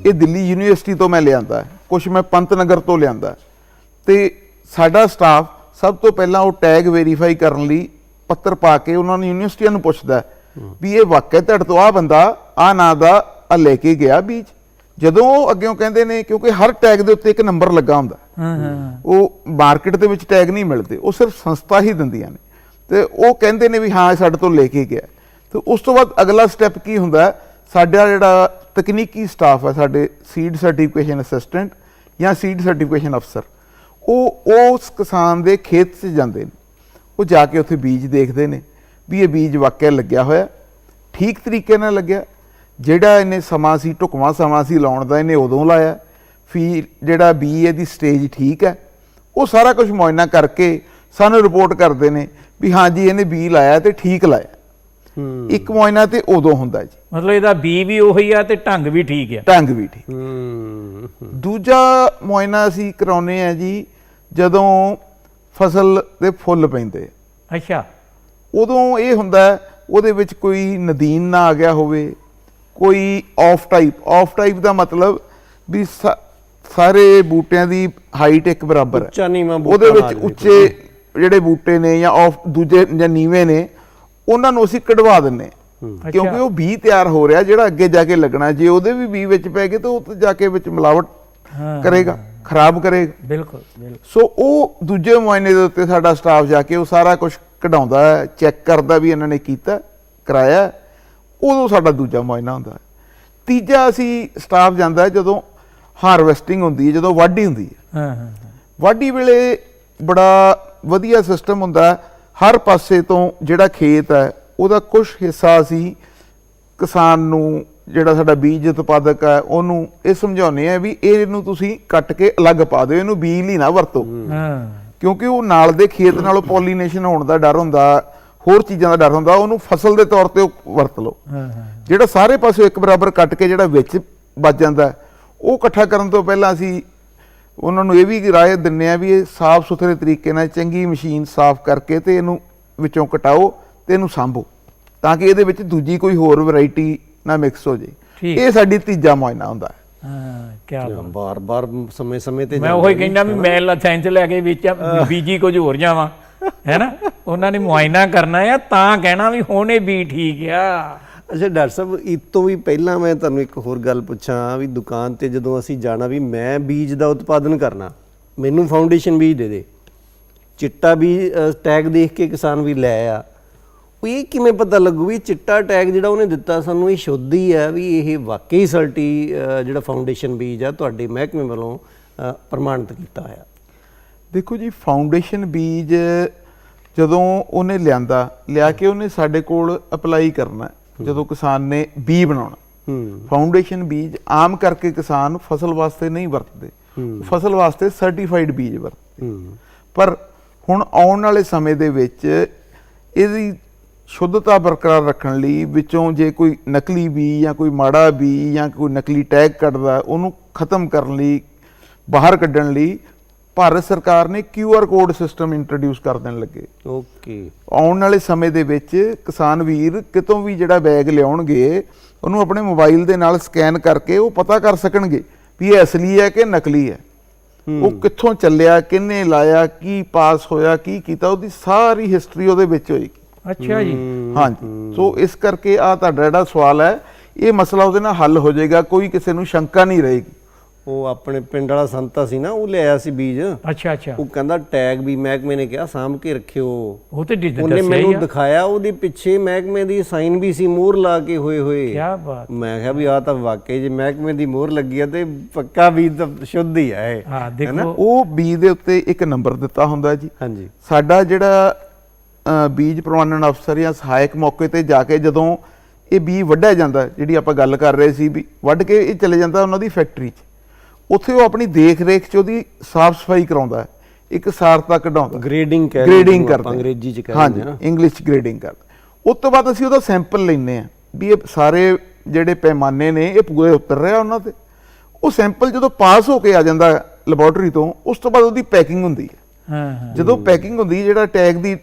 ਇਹ ਦਿੱਲੀ ਯੂਨੀਵਰਸਿਟੀ ਤੋਂ ਮੈਂ ਲਿਆਂਦਾ ਕੁਝ ਮੈਂ ਪੰਤ ਨਗਰ ਤੋਂ ਲਿਆਂਦਾ ਹੈ। ਤੇ ਸਾਡਾ ਸਟਾਫ ਸਭ ਤੋਂ ਪਹਿਲਾਂ ਉਹ ਟੈਗ ਵੈਰੀਫਾਈ ਕਰਨ ਲਈ ਪੱਤਰ ਪਾ ਕੇ ਉਹਨਾਂ ਨੂੰ ਯੂਨੀਵਰਸਿਟੀਆਂ ਨੂੰ ਪੁੱਛਦਾ ਵੀ ਇਹ ਵਾਕਿਆ ਤੁਹਾਡੇ ਤੋਂ ਆ ਬੰਦਾ ਆ ਨਾਂ ਦਾ ਆ ਲੈ ਕੇ ਗਿਆ ਬੀਜ। ਜਦੋਂ ਉਹ ਅੱਗਿਓਂ ਕਹਿੰਦੇ ਨੇ ਕਿਉਂਕਿ ਹਰ ਟੈਗ ਦੇ ਉੱਤੇ ਇੱਕ ਨੰਬਰ ਲੱਗਾ ਹੁੰਦਾ। ਉਹ ਮਾਰਕੀਟ ਦੇ ਵਿੱਚ ਟੈਗ ਨਹੀਂ ਮਿਲਦੇ ਉਹ ਸਿਰਫ ਸੰਸਥਾ ਹੀ ਦਿੰਦੀਆਂ ਨੇ। ਤੇ ਉਹ ਕਹਿੰਦੇ ਨੇ ਵੀ ਹਾਂ ਇਹ ਸਾਡੇ ਤੋਂ ਲੈ ਕੇ ਗਿਆ। ਤੇ ਉਸ ਤੋਂ ਬਾਅਦ ਅਗਲਾ ਸਟੈਪ ਕੀ ਹੁੰਦਾ? ਸਾਡਾ ਜਿਹੜਾ ਤਕਨੀਕੀ ਸਟਾਫ ਹੈ ਸਾਡੇ ਸੀਡ ਸਰਟੀਫਿਕੇਸ਼ਨ ਅਸਿਸਟੈਂਟ ਜਾਂ ਸੀਡ ਸਰਟੀਫਿਕੇਸ਼ਨ ਅਫਸਰ ਉਹ ਉਸ ਕਿਸਾਨ ਦੇ ਖੇਤ 'ਚ ਜਾਂਦੇ ਨੇ। ਉਹ ਜਾ ਕੇ ਉੱਥੇ ਬੀਜ ਦੇਖਦੇ ਨੇ। ਵੀ ਇਹ ਬੀਜ ਵਾਕਿਆ ਲੱਗਿਆ ਹੋਇਆ ਠੀਕ ਤਰੀਕੇ ਨਾਲ ਲੱਗਿਆ। ਜਿਹੜਾ ਇਹਨੇ ਸਮਾਂ ਸੀ ਢੁਕਵਾਂ ਸਮਾਂ ਸੀ ਲਾਉਣ ਦਾ ਇਹਨੇ ਉਦੋਂ ਲਾਇਆ। ਫਿਰ ਜਿਹੜਾ ਬੀ ਇਹਦੀ ਸਟੇਜ ਠੀਕ ਹੈ। ਉਹ ਸਾਰਾ ਕੁਝ ਮੁਆਇਨਾ ਕਰਕੇ ਸਾਨੂੰ ਰਿਪੋਰਟ ਕਰਦੇ ਨੇ ਵੀ ਹਾਂ ਜੀ ਇਹਨੇ ਬੀ ਲਾਇਆ ਤੇ ਠੀਕ ਲਾਇਆ। ਇੱਕ ਮੁਆਇਨਾ ਤੇ ਉਦੋਂ ਹੁੰਦਾ ਜੀ। ਮਤਲਬ ਇਹਦਾ ਬੀ ਵੀ ਉਹੀ ਆ ਤੇ ਢੰਗ ਵੀ ਠੀਕ ਆ। ਢੰਗ ਵੀ ਠੀਕ। ਹੂੰ। ਦੂਜਾ ਮੁਆਇਨਾ ਅਸੀਂ ਕਰਾਉਨੇ ਆ ਜੀ ਜਦੋਂ ਫਸਲ ਦੇ ਫੁੱਲ ਪੈਂਦੇ। ਅੱਛਾ। ਉਦੋਂ ਇਹ ਹੁੰਦਾ ਉਹਦੇ ਵਿੱਚ ਕੋਈ ਨਦੀਨ ਨਾ ਆ ਗਿਆ ਹੋਵੇ ਕੋਈ ਆਫ ਟਾਈਪ ਆਫ ਟਾਈਪ ਦਾ ਮਤਲਬ ਵੀ ਸਾਰੇ ਬੂਟਿਆਂ ਦੀ ਹਾਈਟ ਇੱਕ ਬਰਾਬਰ ਹੈ। ਉੱਚਾ ਨੀਵਾਂ ਬੂਟਾ ਉਹਦੇ ਵਿੱਚ ਉੱਚੇ ਜਿਹੜੇ ਬੂਟੇ ਨੇ ਜਾਂ ਆਫ ਦੂਜੇ ਜਾਂ ਨੀਵੇਂ ਨੇ ਉਹਨਾਂ ਨੂੰ ਅਸੀਂ ਕਢਵਾ ਦਿੰਨੇ। ਕਿਉਂਕਿ ਉਹ ਬੀ ਤਿਆਰ ਹੋ ਰਿਹਾ ਜਿਹੜਾ ਅੱਗੇ ਜਾ ਕੇ ਲੱਗਣਾ ਜੇ ਉਹਦੇ ਵੀ ਬੀ ਵਿੱਚ ਪੈ ਗਏ ਤਾਂ ਉਹ ਜਾ ਕੇ ਵਿੱਚ ਮਿਲਾਵਟ ਕਰੇਗਾ ਖਰਾਬ ਕਰੇਗਾ। ਬਿਲਕੁਲ ਬਿਲਕੁਲ। ਸੋ ਉਹ ਦੂਜੇ ਮੁਆਇਨੇ ਦੇ ਉੱਤੇ ਸਾਡਾ ਸਟਾਫ ਜਾ ਕੇ ਉਹ ਸਾਰਾ ਕੁਝ ਕਢਾਉਂਦਾ ਚੈੱਕ ਕਰਦਾ ਵੀ ਇਹਨਾਂ ਨੇ ਕੀਤਾ ਕਰਾਇਆ। ਉਦੋਂ ਸਾਡਾ ਦੂਜਾ ਮੁਆਇਨਾ ਹੁੰਦਾ ਤੀਜਾ ਅਸੀਂ ਸਟਾਫ ਜਾਂਦਾ ਜਦੋਂ ਹਾਰਵੈਸਟਿੰਗ ਹੁੰਦੀ ਹੈ ਜਦੋਂ ਵਾਢੀ ਹੁੰਦੀ ਹੈ ਹਾਂ ਹਾਂ ਹਾਂ। ਵਾਢੀ ਵੇਲੇ ਬੜਾ ਵਧੀਆ ਸਿਸਟਮ ਹੁੰਦਾ ਹਰ ਪਾਸੇ ਤੋਂ ਜਿਹੜਾ ਖੇਤ ਹੈ ਉਹਦਾ ਕੁਝ ਹਿੱਸਾ ਅਸੀਂ ਕਿਸਾਨ ਨੂੰ ਜਿਹੜਾ ਸਾਡਾ ਬੀਜ ਉਤਪਾਦਕ ਹੈ ਉਹਨੂੰ ਇਹ ਸਮਝਾਉਂਦੇ ਆ ਵੀ ਇਹਨੂੰ ਤੁਸੀਂ ਕੱਟ ਕੇ ਅਲੱਗ ਪਾ ਦਿਓ ਇਹਨੂੰ ਬੀਜ ਲਈ ਨਾ ਵਰਤੋ ਹਾਂ ਕਿਉਂਕਿ ਉਹ ਨਾਲ ਦੇ ਖੇਤ ਨਾਲੋਂ ਪੋਲੀਨੇਸ਼ਨ ਹੋਣ ਦਾ ਡਰ ਹੁੰਦਾ ਹੋਰ ਚੀਜ਼ਾਂ ਦਾ ਡਰ ਹੁੰਦਾ ਉਹਨੂੰ ਫਸਲ ਦੇ ਤੌਰ ਤੇ ਵਰਤ ਲਓ। ਜਿਹੜਾ ਸਾਰੇ ਪਾਸੇ ਇੱਕ ਬਰਾਬਰ ਕੱਟ ਕੇ ਜਿਹੜਾ ਵਿੱਚ ਵੱਜ ਜਾਂਦਾ ਉਹ ਇਕੱਠਾ ਕਰਨ ਤੋਂ ਪਹਿਲਾਂ ਅਸੀਂ ਉਹਨਾਂ ਨੂੰ ਇਹ ਵੀ ਰਾਏ ਦਿੰਨੇ ਆ ਵੀ ਇਹ ਸਾਫ਼ ਸੁਥਰੇ ਤਰੀਕੇ ਨਾਲ ਚੰਗੀ ਮਸ਼ੀਨ ਸਾਫ਼ ਕਰਕੇ ਤੇ ਇਹਨੂੰ ਵਿੱਚੋਂ ਕਟਾਓ ਤੇ ਇਹਨੂੰ ਸਾਂਭੋ ਤਾਂ ਕਿ ਇਹਦੇ ਵਿੱਚ ਦੂਜੀ ਕੋਈ ਹੋਰ ਵੈਰਾਈਟੀ ਨਾ ਮਿਕਸ ਹੋ ਜੇ। ਇਹ ਸਾਡੀ ਤੀਜਾ ਮੁਆਇਨਾ ਹੁੰਦਾ ਹੈ। ਹਾਂ ਕੀ ਬਾਤ ਬਾਰ ਬਾਰ ਸਮੇਂ ਸਮੇਂ ਤੇ ਮੈਂ ਉਹੀ। ਕਹਿੰਦਾ ਵੀ ਮੈਂ ਲਾਇਸੈਂਸ ਲੈ ਕੇ ਵਿੱਚ ਬੀਜੀ ਕੁਝ ਹੋਰ ਜਾਵਾਂ ਹੈਨਾ ਉਹਨਾਂ ਨੇ ਮੁਆਇਨਾ ਕਰਨਾ ਆ ਤਾਂ ਕਹਿਣਾ ਵੀ ਹੁਣ ਇਹ ਬੀ ਠੀਕ ਆ। ਅੱਛਾ ਡਾਕਟਰ ਸਾਹਿਬ ਇਸ ਤੋਂ ਵੀ ਪਹਿਲਾਂ ਮੈਂ ਤੁਹਾਨੂੰ ਇੱਕ ਹੋਰ ਗੱਲ ਪੁੱਛਾਂ ਵੀ ਦੁਕਾਨ ਤੇ ਜਦੋਂ ਅਸੀਂ ਜਾਣਾ ਵੀ ਮੈਂ ਬੀਜ ਦਾ ਉਤਪਾਦਨ ਕਰਨਾ ਮੈਨੂੰ ਫਾਊਂਡੇਸ਼ਨ ਬੀਜ ਦੇ ਦੇ। ਚਿੱਟਾ ਬੀਜ ਟੈਗ ਦੇਖ ਕੇ ਕਿਸਾਨ ਵੀ ਲੈ ਆ। ਉਹ ਇਹ ਕਿਵੇਂ ਪਤਾ ਲੱਗੂ ਵੀ ਚਿੱਟਾ ਟੈਗ ਜਿਹੜਾ ਉਹਨੇ ਦਿੱਤਾ ਸਾਨੂੰ ਇਹ ਸ਼ੁੱਧ ਹੀ ਹੈ ਵੀ ਇਹ ਵਾਕਈ ਸਰਟੀ ਜਿਹੜਾ ਫਾਊਂਡੇਸ਼ਨ ਬੀਜ ਆ ਤੁਹਾਡੇ ਮਹਿਕਮੇ ਵੱਲੋਂ ਪ੍ਰਮਾਣਿਤ ਕੀਤਾ ਹੋਇਆ। ਦੇਖੋ ਜੀ ਫਾਊਂਡੇਸ਼ਨ ਬੀਜ ਜਦੋਂ ਉਹਨੇ ਲਿਆਂਦਾ ਲਿਆ ਕੇ ਉਹਨੇ ਸਾਡੇ ਕੋਲ ਅਪਲਾਈ ਕਰਨਾ ਜਦੋਂ ਕਿਸਾਨ ਨੇ ਬੀ ਬਣਾਉਣਾ। ਫਾਊਂਡੇਸ਼ਨ ਬੀਜ ਆਮ ਕਰਕੇ ਕਿਸਾਨ ਫਸਲ ਵਾਸਤੇ ਨਹੀਂ ਵਰਤਦੇ। ਫਸਲ ਵਾਸਤੇ ਸਰਟੀਫਾਈਡ ਬੀਜ ਵਰਤਦੇ। ਪਰ ਹੁਣ ਆਉਣ ਵਾਲੇ ਸਮੇਂ ਦੇ ਵਿੱਚ ਇਹਦੀ ਸ਼ੁੱਧਤਾ ਬਰਕਰਾਰ ਰੱਖਣ ਲਈ ਵਿੱਚੋਂ ਜੇ ਕੋਈ ਨਕਲੀ ਬੀ ਜਾਂ ਕੋਈ ਮਾੜਾ ਬੀ ਜਾਂ ਕੋਈ ਨਕਲੀ ਟੈਗ ਕੱਢਦਾ ਉਹਨੂੰ ਖਤਮ ਕਰਨ ਲਈ ਬਾਹਰ ਕੱਢਣ ਲਈ ਭਾਰਤ ਸਰਕਾਰ ਨੇ QR ਕੋਡ ਸਿਸਟਮ ਇੰਟਰੋਡਿਊਸ ਕਰ ਦੇਣ ਲੱਗੇ। ਓਕੇ। ਆਉਣ ਵਾਲੇ ਸਮੇਂ ਦੇ ਵਿੱਚ ਕਿਸਾਨ ਵੀਰ ਕਿਤੋਂ ਵੀ ਜਿਹੜਾ ਬੈਗ ਲਿਆਉਣਗੇ ਉਹਨੂੰ ਆਪਣੇ ਮੋਬਾਈਲ ਦੇ ਨਾਲ ਸਕੈਨ ਕਰਕੇ ਉਹ ਪਤਾ ਕਰ ਸਕਣਗੇ ਵੀ ਇਹ ਅਸਲੀ ਹੈ ਕਿ ਨਕਲੀ ਹੈ। ਉਹ ਕਿੱਥੋਂ ਚੱਲਿਆ ਕਿੰਨੇ ਲਾਇਆ ਕੀ ਪਾਸ ਹੋਇਆ ਕੀ ਕੀਤਾ ਉਹਦੀ ਸਾਰੀ ਹਿਸਟਰੀ ਉਹਦੇ ਵਿੱਚ ਹੋਏਗੀ। ਅੱਛਾ ਜੀ। ਹਾਂਜੀ। ਸੋ ਇਸ ਕਰਕੇ ਆ ਤੁਹਾਡਾ ਜਿਹੜਾ ਸਵਾਲ ਹੈ ਇਹ ਮਸਲਾ ਉਹਦੇ ਨਾਲ ਹੱਲ ਹੋ ਜਾਏਗਾ ਕੋਈ ਕਿਸੇ ਨੂੰ ਸ਼ੰਕਾ ਨਹੀਂ ਰਹੇਗੀ। ਉਹ ਆਪਣੇ ਪਿੰਡ ਵਾਲਾ ਸੰਤਾ ਸੀ ਨਾ ਉਹ ਲਿਆਇਆ ਸੀ ਬੀਜ। ਅੱਛਾ ਅੱਛਾ। ਉਹ ਕਹਿੰਦਾ ਟੈਗ ਵੀ ਮਹਿਕਮੇ ਨੇ ਕਿਹਾ ਸਾਂਭ ਕੇ ਰੱਖਿਓ। ਉਹ ਤੇ ਡਿੱਡ ਉਹਨੇ ਮੈਨੂੰ ਦਿਖਾਇਆ ਉਹਦੇ ਪਿੱਛੇ ਮਹਿਕਮੇ ਦੀ ਸਾਈਨ ਵੀ ਸੀ ਮੋਹਰ ਲਾ ਕੇ ਹੋਏ ਹੋਏ। ਕੀ ਬਾਤ। ਮੈਂ ਕਿਹਾ ਵੀ ਆ ਤਾਂ ਵਾਕਈ ਜੇ ਮਹਿਕਮੇ ਦੀ ਮੋਹਰ ਲੱਗੀ ਆ ਤੇ ਪੱਕਾ ਵੀ ਤਾਂ ਸ਼ੁੱਧ ਹੀ ਆ ਇਹ। ਹਾਂ ਦੇਖੋ। ਉਹ ਬੀ ਦੇ ਉੱਤੇ ਇੱਕ ਨੰਬਰ ਦਿੱਤਾ ਹੁੰਦਾ ਜੀ। ਹਾਂਜੀ। ਸਾਡਾ ਜਿਹੜਾ ਬੀਜ ਪ੍ਰਵਾਨਣ ਅਫਸਰ ਜਾਂ ਸਹਾਇਕ ਮੌਕੇ ਤੇ ਜਾ ਕੇ ਜਦੋਂ ਇਹ ਬੀ ਵੱਢਿਆ ਜਾਂਦਾ ਜਿਹੜੀ ਆਪਾਂ ਗੱਲ ਕਰ ਰਹੇ ਸੀ ਵੀ ਵੱਢ ਕੇ ਇਹ ਚਲੇ ਜਾਂਦਾ ਉਹਨਾਂ ਦੀ ਫੈਕਟਰੀ 'ਚ। ਉੱਥੇ ਉਹ ਆਪਣੀ ਦੇਖ ਰੇਖ 'ਚ ਉਹਦੀ ਸਾਫ਼ ਸਫ਼ਾਈ ਕਰਾਉਂਦਾ ਹੈ ਇੱਕ ਸਾਰਤਾ ਕਢਾਉਂਦਾ। ਗ੍ਰੇਡਿੰਗ ਕਹਿ ਗ੍ਰੇਡਿੰਗ ਕਰਦੇ ਅੰਗਰੇਜ਼ੀ ਚ ਕਹਿੰਦੇ ਹਾਂਜੀ ਹਾਂ ਨਾ। ਇੰਗਲਿਸ਼ ਗ੍ਰੇਡਿੰਗ ਕਰਦੇ ਉਸ ਤੋਂ ਬਾਅਦ ਅਸੀਂ ਉਹਦਾ ਸੈਂਪਲ ਲੈਂਦੇ ਆ ਵੀ ਇਹ ਸਾਰੇ ਜਿਹੜੇ ਪੈਮਾਨੇ ਨੇ ਇਹ ਪੂਰੇ ਉਤਰ ਰਿਹਾ ਉਹਨਾਂ ਤੇ। ਉਹ ਸੈਂਪਲ ਜਦੋਂ ਪਾਸ ਹੋ ਕੇ ਆ ਜਾਂਦਾ ਲੈਬੋਰੇਟਰੀ ਤੋਂ ਉਸ ਤੋਂ ਬਾਅਦ ਉਹਦੀ ਪੈਕਿੰਗ ਹੁੰਦੀ ਹੈ। ਹਾਂ ਹਾਂ। ਜਦੋਂ ਪੈਕਿੰਗ ਹੁੰਦੀ ਹੈ, ਜਿਹੜਾ ਟੈਗ ਦੀ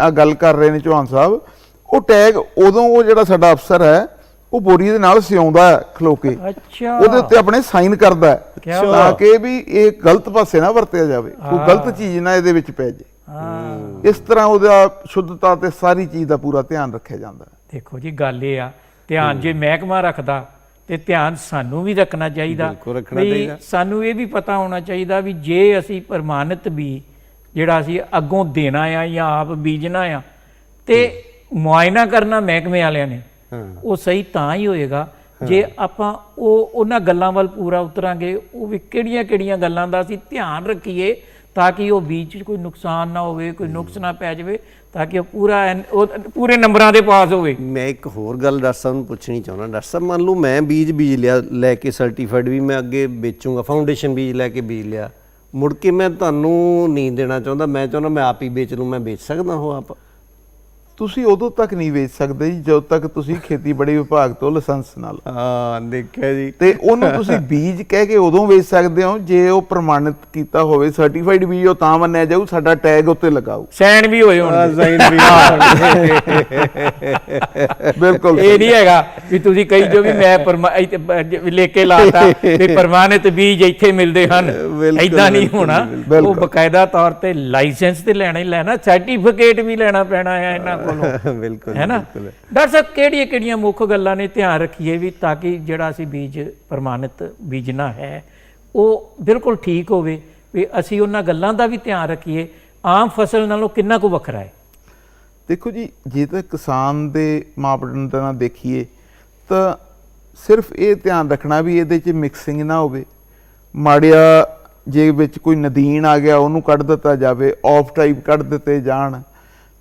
ਆ ਗੱਲ ਕਰ ਰਹੇ ਨੇ ਚੌਹਾਨ ਸਾਹਿਬ ਉਹ ਟੈਗ ਉਦੋਂ ਉਹ ਜਿਹੜਾ ਸਾਡਾ ਅਫਸਰ ਹੈ ਉਹ ਬੋਰੀ ਦੇ ਨਾਲ ਸਿਉਂਦਾ ਖਲੋ ਕੇ। ਅੱਛਾ। ਉਹਦੇ ਉੱਤੇ ਆਪਣੇ ਸਾਈਨ ਕਰਦਾ ਤਾਂ ਕਿ ਵੀ ਇਹ ਗਲਤ ਪਾਸੇ ਨਾ ਵਰਤਿਆ ਜਾਵੇ ਕੋਈ ਗਲਤ ਚੀਜ਼ ਨਾ ਇਹਦੇ ਵਿੱਚ ਪੈ ਜੇ। ਹਾਂ। ਇਸ ਤਰ੍ਹਾਂ ਉਹਦਾ ਸ਼ੁੱਧਤਾ ਤੇ ਸਾਰੀ ਚੀਜ਼ ਦਾ ਪੂਰਾ ਧਿਆਨ ਰੱਖਿਆ ਜਾਂਦਾ ਹੈ। ਦੇਖੋ ਜੀ ਗੱਲ ਇਹ ਆ ਧਿਆਨ ਜੇ ਮਹਿਕਮਾ ਰੱਖਦਾ ਤੇ ਧਿਆਨ ਸਾਨੂੰ ਵੀ ਰੱਖਣਾ ਚਾਹੀਦਾ ਬਿਲਕੁਲ ਰੱਖਣਾ ਵੀ ਚਾਹੀਦਾ। ਸਾਨੂੰ ਇਹ ਵੀ ਪਤਾ ਹੋਣਾ ਚਾਹੀਦਾ ਵੀ ਜੇ ਅਸੀਂ ਪ੍ਰਮਾਣਿਤ ਵੀ ਜਿਹੜਾ ਅਸੀਂ ਅੱਗੋਂ ਦੇਣਾ ਆ ਜਾਂ ਆਪ ਬੀਜਣਾ ਆ ਤੇ ਮੁਆਇਨਾ ਕਰਨਾ ਮਹਿਕਮੇ ਵਾਲਿਆਂ ਨੇ। ਉਹ ਸਹੀ ਤਾਂ ਹੀ ਹੋਏਗਾ ਜੇ ਆਪਾਂ ਉਹ ਉਹਨਾਂ ਗੱਲਾਂ ਵੱਲ ਪੂਰਾ ਉਤਰਾਂਗੇ ਉਹ ਵੀ ਕਿਹੜੀਆਂ ਕਿਹੜੀਆਂ ਗੱਲਾਂ ਦਾ ਅਸੀਂ ਧਿਆਨ ਰੱਖੀਏ ਤਾਂ ਕਿ ਉਹ ਬੀਜ 'ਚ ਕੋਈ ਨੁਕਸਾਨ ਨਾ ਹੋਵੇ ਕੋਈ ਨੁਕਸ ਨਾ ਪੈ ਜਾਵੇ ਤਾਂ ਕਿ ਉਹ ਪੂਰਾ ਉਹ ਪੂਰੇ ਨੰਬਰਾਂ ਦੇ ਪਾਸ ਹੋਵੇ। ਮੈਂ ਇੱਕ ਹੋਰ ਗੱਲ ਡਾਕਟਰ ਸਾਹਿਬ ਨੂੰ ਪੁੱਛਣੀ ਚਾਹੁੰਦਾ। ਡਾਕਟਰ ਸਾਹਿਬ ਮੰਨ ਲਓ ਮੈਂ ਬੀਜ ਬੀਜ ਲਿਆ ਲੈ ਕੇ ਸਰਟੀਫਾਈਡ ਵੀ ਮੈਂ ਅੱਗੇ ਵੇਚੂੰਗਾ ਫਾਊਂਡੇਸ਼ਨ ਬੀਜ ਲੈ ਕੇ ਬੀਜ ਲਿਆ। ਮੁੜ ਕੇ ਮੈਂ ਤੁਹਾਨੂੰ ਨਹੀਂ ਦੇਣਾ ਚਾਹੁੰਦਾ, ਮੈਂ ਚਾਹੁੰਦਾ ਮੈਂ ਆਪ ਹੀ ਵੇਚ ਲੂੰ, ਮੈਂ ਵੇਚ ਸਕਦਾ ਉਹ ਆਪ। ਤੁਸੀਂ ਉਦੋਂ ਤੱਕ ਨਹੀਂ ਵੇਚ ਸਕਦੇ ਜੀ ਜਦੋਂ ਤੱਕ ਤੁਸੀਂ ਖੇਤੀਬਾੜੀ ਵਿਭਾਗ ਤੋਂ ਲਾਇਸੈਂਸ ਨਾ ਲਓ। ਹਾਂ ਦੇਖਿਆ ਜੀ। ਤੇ ਉਹਨੂੰ ਤੁਸੀਂ ਬੀਜ ਕਹਿ ਕੇ ਉਦੋਂ ਵੇਚ ਸਕਦੇ ਹੋ ਜੇ ਉਹ ਪ੍ਰਮਾਣਿਤ ਕੀਤਾ ਹੋਵੇ ਸਰਟੀਫਾਈਡ ਬੀਜ ਉਹ ਤਾਂ ਮੰਨਿਆ ਜਾਊ ਸਾਡਾ ਟੈਗ ਉੱਤੇ ਲਗਾਓ। ਸੈਨ ਵੀ ਹੋਏ ਹੋਣ ਸਾਈਨ ਵੀ ਬਿਲਕੁਲ ਇਹ ਨਹੀਂ ਹੈਗਾ ਵੀ ਤੁਸੀਂ ਕਹੀ ਜੋ ਵੀ ਮੈਂ ਲਿਖ ਕੇ ਲਾਤਾ ਵੀ ਪ੍ਰਮਾਣਿਤ ਬੀਜ ਇੱਥੇ ਮਿਲਦੇ ਹਨ। ਐਦਾਂ ਨਹੀਂ ਹੋਣਾ। ਬਿਲਕੁਲ। ਉਹ ਬਕਾਇਦਾ ਤੌਰ ਤੇ ਲਾਇਸੈਂਸ ਤੇ ਲੈਣਾ ਹੀ ਲੈਣਾ ਸਰਟੀਫਿਕੇਟ ਵੀ ਲੈਣਾ ਪੈਣਾ ਹੈ ਇਹਨਾਂ ਕੋਲੋਂ ਬਿਲਕੁਲ ਹੈ ਨਾ? ਡਾਕਟਰ ਸਾਹਿਬ ਕਿਹੜੀਆਂ ਕਿਹੜੀਆਂ ਮੁੱਖ ਗੱਲਾਂ ਨੇ ਧਿਆਨ ਰੱਖੀਏ ਵੀ ਤਾਂ ਕਿ ਜਿਹੜਾ ਅਸੀਂ ਬੀਜ ਪ੍ਰਮਾਣਿਤ ਬੀਜਣਾ ਹੈ ਉਹ ਬਿਲਕੁਲ ਠੀਕ ਹੋਵੇ ਵੀ ਅਸੀਂ ਉਹਨਾਂ ਗੱਲਾਂ ਦਾ ਵੀ ਧਿਆਨ ਰੱਖੀਏ ਆਮ ਫਸਲ ਨਾਲੋਂ ਕਿੰਨਾ ਕੁ ਵੱਖਰਾ ਹੈ? ਦੇਖੋ ਜੀ ਜੇ ਤਾਂ ਕਿਸਾਨ ਦੇ ਮਾਪਦੰਡਾਂ ਨਾਲ ਦੇਖੀਏ ਤਾਂ ਸਿਰਫ ਇਹ ਧਿਆਨ ਰੱਖਣਾ ਵੀ ਇਹਦੇ 'ਚ ਮਿਕਸਿੰਗ ਨਾ ਹੋਵੇ। ਮਾੜਿਆ ਜੇ ਵਿੱਚ ਕੋਈ ਨਦੀਨ ਆ ਗਿਆ ਉਹਨੂੰ ਕੱਢ ਦਿੱਤਾ ਜਾਵੇ ਆਫ ਟਾਈਪ ਕੱਢ ਦਿੱਤੇ ਜਾਣ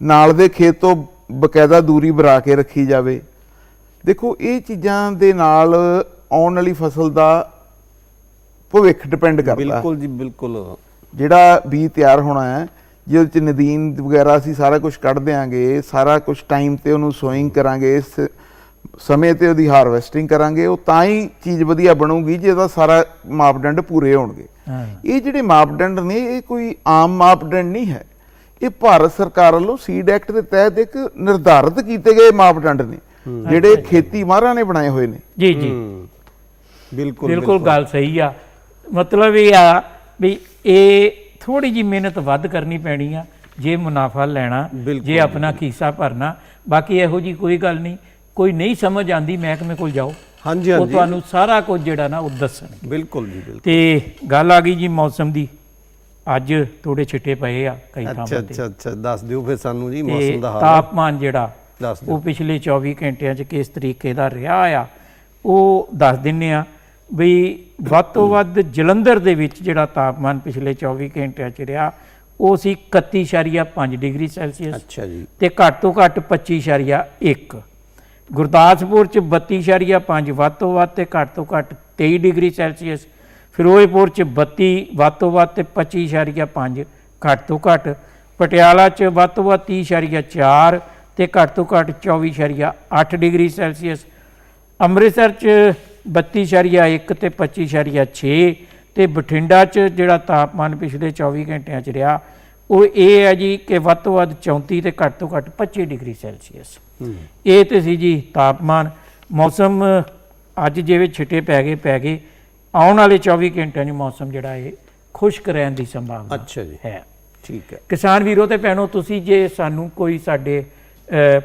ਨਾਲ ਦੇ ਖੇਤ ਤੋਂ ਬਕਾਇਦਾ ਦੂਰੀ ਬਣਾ ਕੇ ਰੱਖੀ ਜਾਵੇ। ਦੇਖੋ ਇਹ ਚੀਜ਼ਾਂ ਦੇ ਨਾਲ ਆਉਣ ਵਾਲੀ ਫਸਲ ਦਾ ਭਵਿੱਖ ਡਿਪੈਂਡ ਕਰਦਾ। ਬਿਲਕੁਲ ਜੀ ਬਿਲਕੁਲ। ਜਿਹੜਾ ਬੀ ਤਿਆਰ ਹੋਣਾ ਹੈ ਜਿਹਦੇ ਚ ਨਦੀਨ ਵਗੈਰਾ ਅਸੀਂ ਸਾਰਾ ਕੁਝ ਕੱਢ ਦਿਆਂਗੇ ਸਾਰਾ ਕੁਝ ਟਾਈਮ ਤੇ ਉਹਨੂੰ ਸੋਇੰਗ ਕਰਾਂਗੇ ਇਸ ਸਮੇਂ ਤੇ ਉਹਦੀ ਹਾਰਵੈਸਟਿੰਗ ਕਰਾਂਗੇ ਉਹ ਤਾਂ ਹੀ ਚੀਜ਼ ਵਧੀਆ ਬਣੂਗੀ ਜੇ ਉਹਦਾ ਸਾਰਾ ਮਾਪਦੰਡ ਪੂਰੇ ਹੋਣਗੇ। ਇਹ ਜਿਹੜੇ ਮਾਪਦੰਡ ਨੇ ਇਹ ਕੋਈ ਆਮ ਮਾਪਦੰਡ ਨਹੀਂ ਹੈ। ਇਹ ਭਾਰਤ ਸਰਕਾਰ ਵੱਲੋਂ ਸੀਡ ਐਕਟ ਦੇ ਤਹਿਤ ਇੱਕ ਨਿਰਧਾਰਿਤ ਕੀਤੇ ਗਏ ਮਾਪਦੰਡ ਨੇ ਜਿਹੜੇ ਖੇਤੀ ਮਾਹਰਾਂ ਨੇ ਬਣਾਏ ਹੋਏ ਨੇ। ਜੀ ਜੀ। ਬਿਲਕੁਲ ਬਿਲਕੁਲ ਗੱਲ ਸਹੀ ਆ। ਮਤਲਬ ਇਹ ਆ ਵੀ ਇਹ ਥੋੜੀ ਜੀ ਮਿਹਨਤ ਵੱਧ ਕਰਨੀ ਪੈਣੀ ਆ ਜੇ ਮੁਨਾਫਾ ਲੈਣਾ ਜੇ ਆਪਣਾ ਖੀਸਾ ਭਰਨਾ। ਬਾਕੀ ਇਹੋ ਜੀ ਕੋਈ ਗੱਲ ਨਹੀਂ। ਕੋਈ ਨਹੀਂ ਸਮਝ ਆਂਦੀ ਮਹਿਕਮੇ ਕੋਲ ਜਾਓ। ਹਾਂਜੀ ਉਹ ਹਾਂਜੀ। ਤੁਹਾਨੂੰ ਸਾਰਾ ਕੁਝ ਜਿਹੜਾ ਨਾ ਉਹ ਦੱਸਣ ਬਿਲਕੁਲ ਜੀ ਬਿਲਕੁਲ। ਤੇ ਗੱਲ ਆ ਗਈ ਜੀ ਮੌਸਮ ਦੀ। ਅੱਜ ਥੋੜੇ ਛਿੱਟੇ ਪਏ ਆ ਕਈ ਅੱਛਾ ਥਾਵਾਂ ਤੇ। ਅੱਛਾ ਅੱਛਾ ਦੱਸ ਦਿਓ ਫਿਰ ਸਾਨੂੰ ਜੀ ਮੌਸਮ ਦਾ ਹਾਲ। ਤਾਪਮਾਨ ਜਿਹੜਾ ਦੱਸ ਦਿਓ। ਉਹ ਪਿਛਲੇ 24 ਘੰਟਿਆਂ 'ਚ ਕਿਸ ਤਰੀਕੇ ਦਾ ਰਿਹਾ ਆ ਉਹ ਦੱਸ ਦਿੰਨੇ ਆ ਵੀ ਵੱਧ ਤੋਂ ਵੱਧ ਜਲੰਧਰ ਦੇ ਵਿੱਚ ਜਿਹੜਾ ਤਾਪਮਾਨ ਪਿਛਲੇ 24 ਘੰਟਿਆਂ 'ਚ ਰਿਹਾ ਉਹ ਸੀ 31.5 ਡਿਗਰੀ ਸੈਲਸੀਅਸ ਅੱਛਾ ਜੀ। ਤੇ ਘੱਟ ਤੋਂ ਘੱਟ 25.1 ਗੁਰਦਾਸਪੁਰ 'ਚ 32.5 ਵੱਧ ਤੋਂ ਵੱਧ ਤੇ ਘੱਟ ਤੋਂ ਘੱਟ 23 ਡਿਗਰੀ ਸੈਲਸੀਅਸ ਫਿਰੋਜ਼ਪੁਰ 'ਚ 32 ਵੱਧ ਤੋਂ ਵੱਧ ਤੇ 25.5 ਘੱਟ ਤੋਂ ਘੱਟ। ਪਟਿਆਲਾ 'ਚ ਵੱਧ ਤੋਂ ਵੱਧ 30.4 ਤੇ ਘੱਟ ਤੋਂ ਘੱਟ 24.8 ਡਿਗਰੀ ਸੈਲਸੀਅਸ। ਅੰਮ੍ਰਿਤਸਰ ਚ 32.1 ਤੇ 25.6 ਤੇ ਬਠਿੰਡਾ ਚ ਜਿਹੜਾ ਤਾਪਮਾਨ ਪਿਛਲੇ 24 ਘੰਟਿਆਂ ਚ ਰਿਹਾ ਉਹ ਇਹ ਹੈ ਜੀ ਕਿ ਵੱਧ ਤੋਂ ਵੱਧ 34 ਤੇ ਘੱਟ ਤੋਂ ਘੱਟ 25 ਡਿਗਰੀ ਸੈਲਸੀਅਸ। ਇਹ ਤੇ ਸੀ ਜੀ ਤਾਪਮਾਨ। ਮੌਸਮ ਅੱਜ ਜਿਵੇਂ ਛਿੱਟੇ ਪੈ ਗਏ ਪੈ ਗਏ। ਆਉਣ ਵਾਲੇ 24 ਘੰਟਿਆਂ 'ਚ ਮੌਸਮ ਜਿਹੜਾ ਇਹ ਖੁਸ਼ਕ ਰਹਿਣ ਦੀ ਸੰਭਾਵਨਾ ਅੱਛਾ ਜੀ। ਹੈ। ਠੀਕ ਹੈ। ਕਿਸਾਨ ਵੀਰੋ ਤੇ ਭੈਣੋ ਤੁਸੀਂ ਜੇ ਸਾਨੂੰ ਕੋਈ ਸਾਡੇ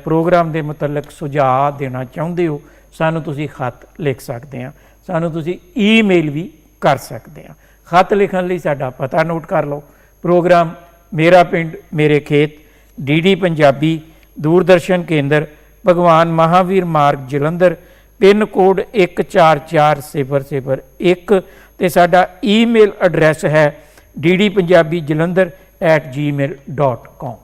ਪ੍ਰੋਗਰਾਮ ਦੇ ਮੁਤਲਕ ਸੁਝਾਅ ਦੇਣਾ ਚਾਹੁੰਦੇ ਹੋ ਸਾਨੂੰ ਤੁਸੀਂ ਖਤ ਲਿਖ ਸਕਦੇ ਆ ਸਾਨੂੰ ਤੁਸੀਂ ਈਮੇਲ ਵੀ ਕਰ ਸਕਦੇ ਆ ਖਤ ਲਿਖਣ ਲਈ ਸਾਡਾ ਪਤਾ ਨੋਟ ਕਰ ਲਓ। ਪ੍ਰੋਗਰਾਮ ਮੇਰਾ ਪਿੰਡ ਮੇਰੇ ਖੇਤ ਡੀਡੀ ਪੰਜਾਬੀ ਦੂਰਦਰਸ਼ਨ ਕੇਂਦਰ ਭਗਵਾਨ ਮਹਾਵੀਰ ਮਾਰਗ ਜਲੰਧਰ ਪਿੰਨ ਕੋਡ 144001 ਤੇ ਸਾਡਾ ਈਮੇਲ ਐਡਰੈਸ ਹੈ ddpunjabijalandhar@gmail.com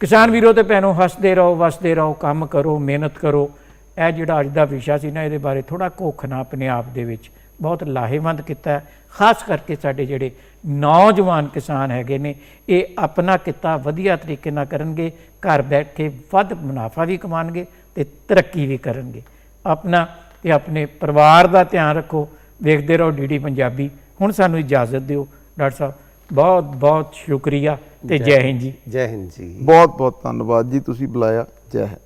ਕਿਸਾਨ ਵੀਰੋ ਤੇ ਭੈਣੋ, ਹੱਸਦੇ ਰਹੋ, ਵਸਦੇ ਰਹੋ, ਕੰਮ ਕਰੋ, ਮਿਹਨਤ ਕਰੋ। ਇਹ ਜਿਹੜਾ ਅੱਜ ਦਾ ਵਿਸ਼ਾ ਸੀ ਨਾ, ਇਹਦੇ ਬਾਰੇ ਥੋੜਾ ਘੋਖਣਾ ਆਪਣੇ ਆਪ ਦੇ ਵਿੱਚ। ਬਹੁਤ ਲਾਹੇਵੰਦ ਕੀਤਾ ਖਾਸ ਕਰਕੇ ਸਾਡੇ ਜਿਹੜੇ ਨੌਜਵਾਨ ਕਿਸਾਨ ਹੈਗੇ ਨੇ, ਇਹ ਆਪਣਾ ਕਿੱਤਾ ਵਧੀਆ ਤਰੀਕੇ ਨਾਲ ਕਰਨਗੇ, ਘਰ ਬੈਠ ਕੇ ਵੱਧ ਮੁਨਾਫਾ ਵੀ ਕਮਾਣਗੇ ਤੇ ਤਰੱਕੀ ਵੀ ਕਰਨਗੇ। ਆਪਣਾ ਤੇ ਆਪਣੇ ਪਰਿਵਾਰ ਦਾ ਧਿਆਨ ਰੱਖੋ। ਵੇਖਦੇ ਰਹੋ ਡੀਡੀ ਪੰਜਾਬੀ। ਹੁਣ ਸਾਨੂੰ ਇਜਾਜ਼ਤ ਦਿਓ। ਡਾਕਟਰ ਸਾਹਿਬ ਬਹੁਤ ਬਹੁਤ ਸ਼ੁਕਰੀਆ ਤੇ ਜੈ ਹਿੰਦ ਜੀ। ਜੈ ਹਿੰਦ ਜੀ। ਬਹੁਤ ਬਹੁਤ ਧੰਨਵਾਦ ਜੀ ਤੁਸੀਂ ਬੁਲਾਇਆ। ਜੈ ਹਿੰਦ।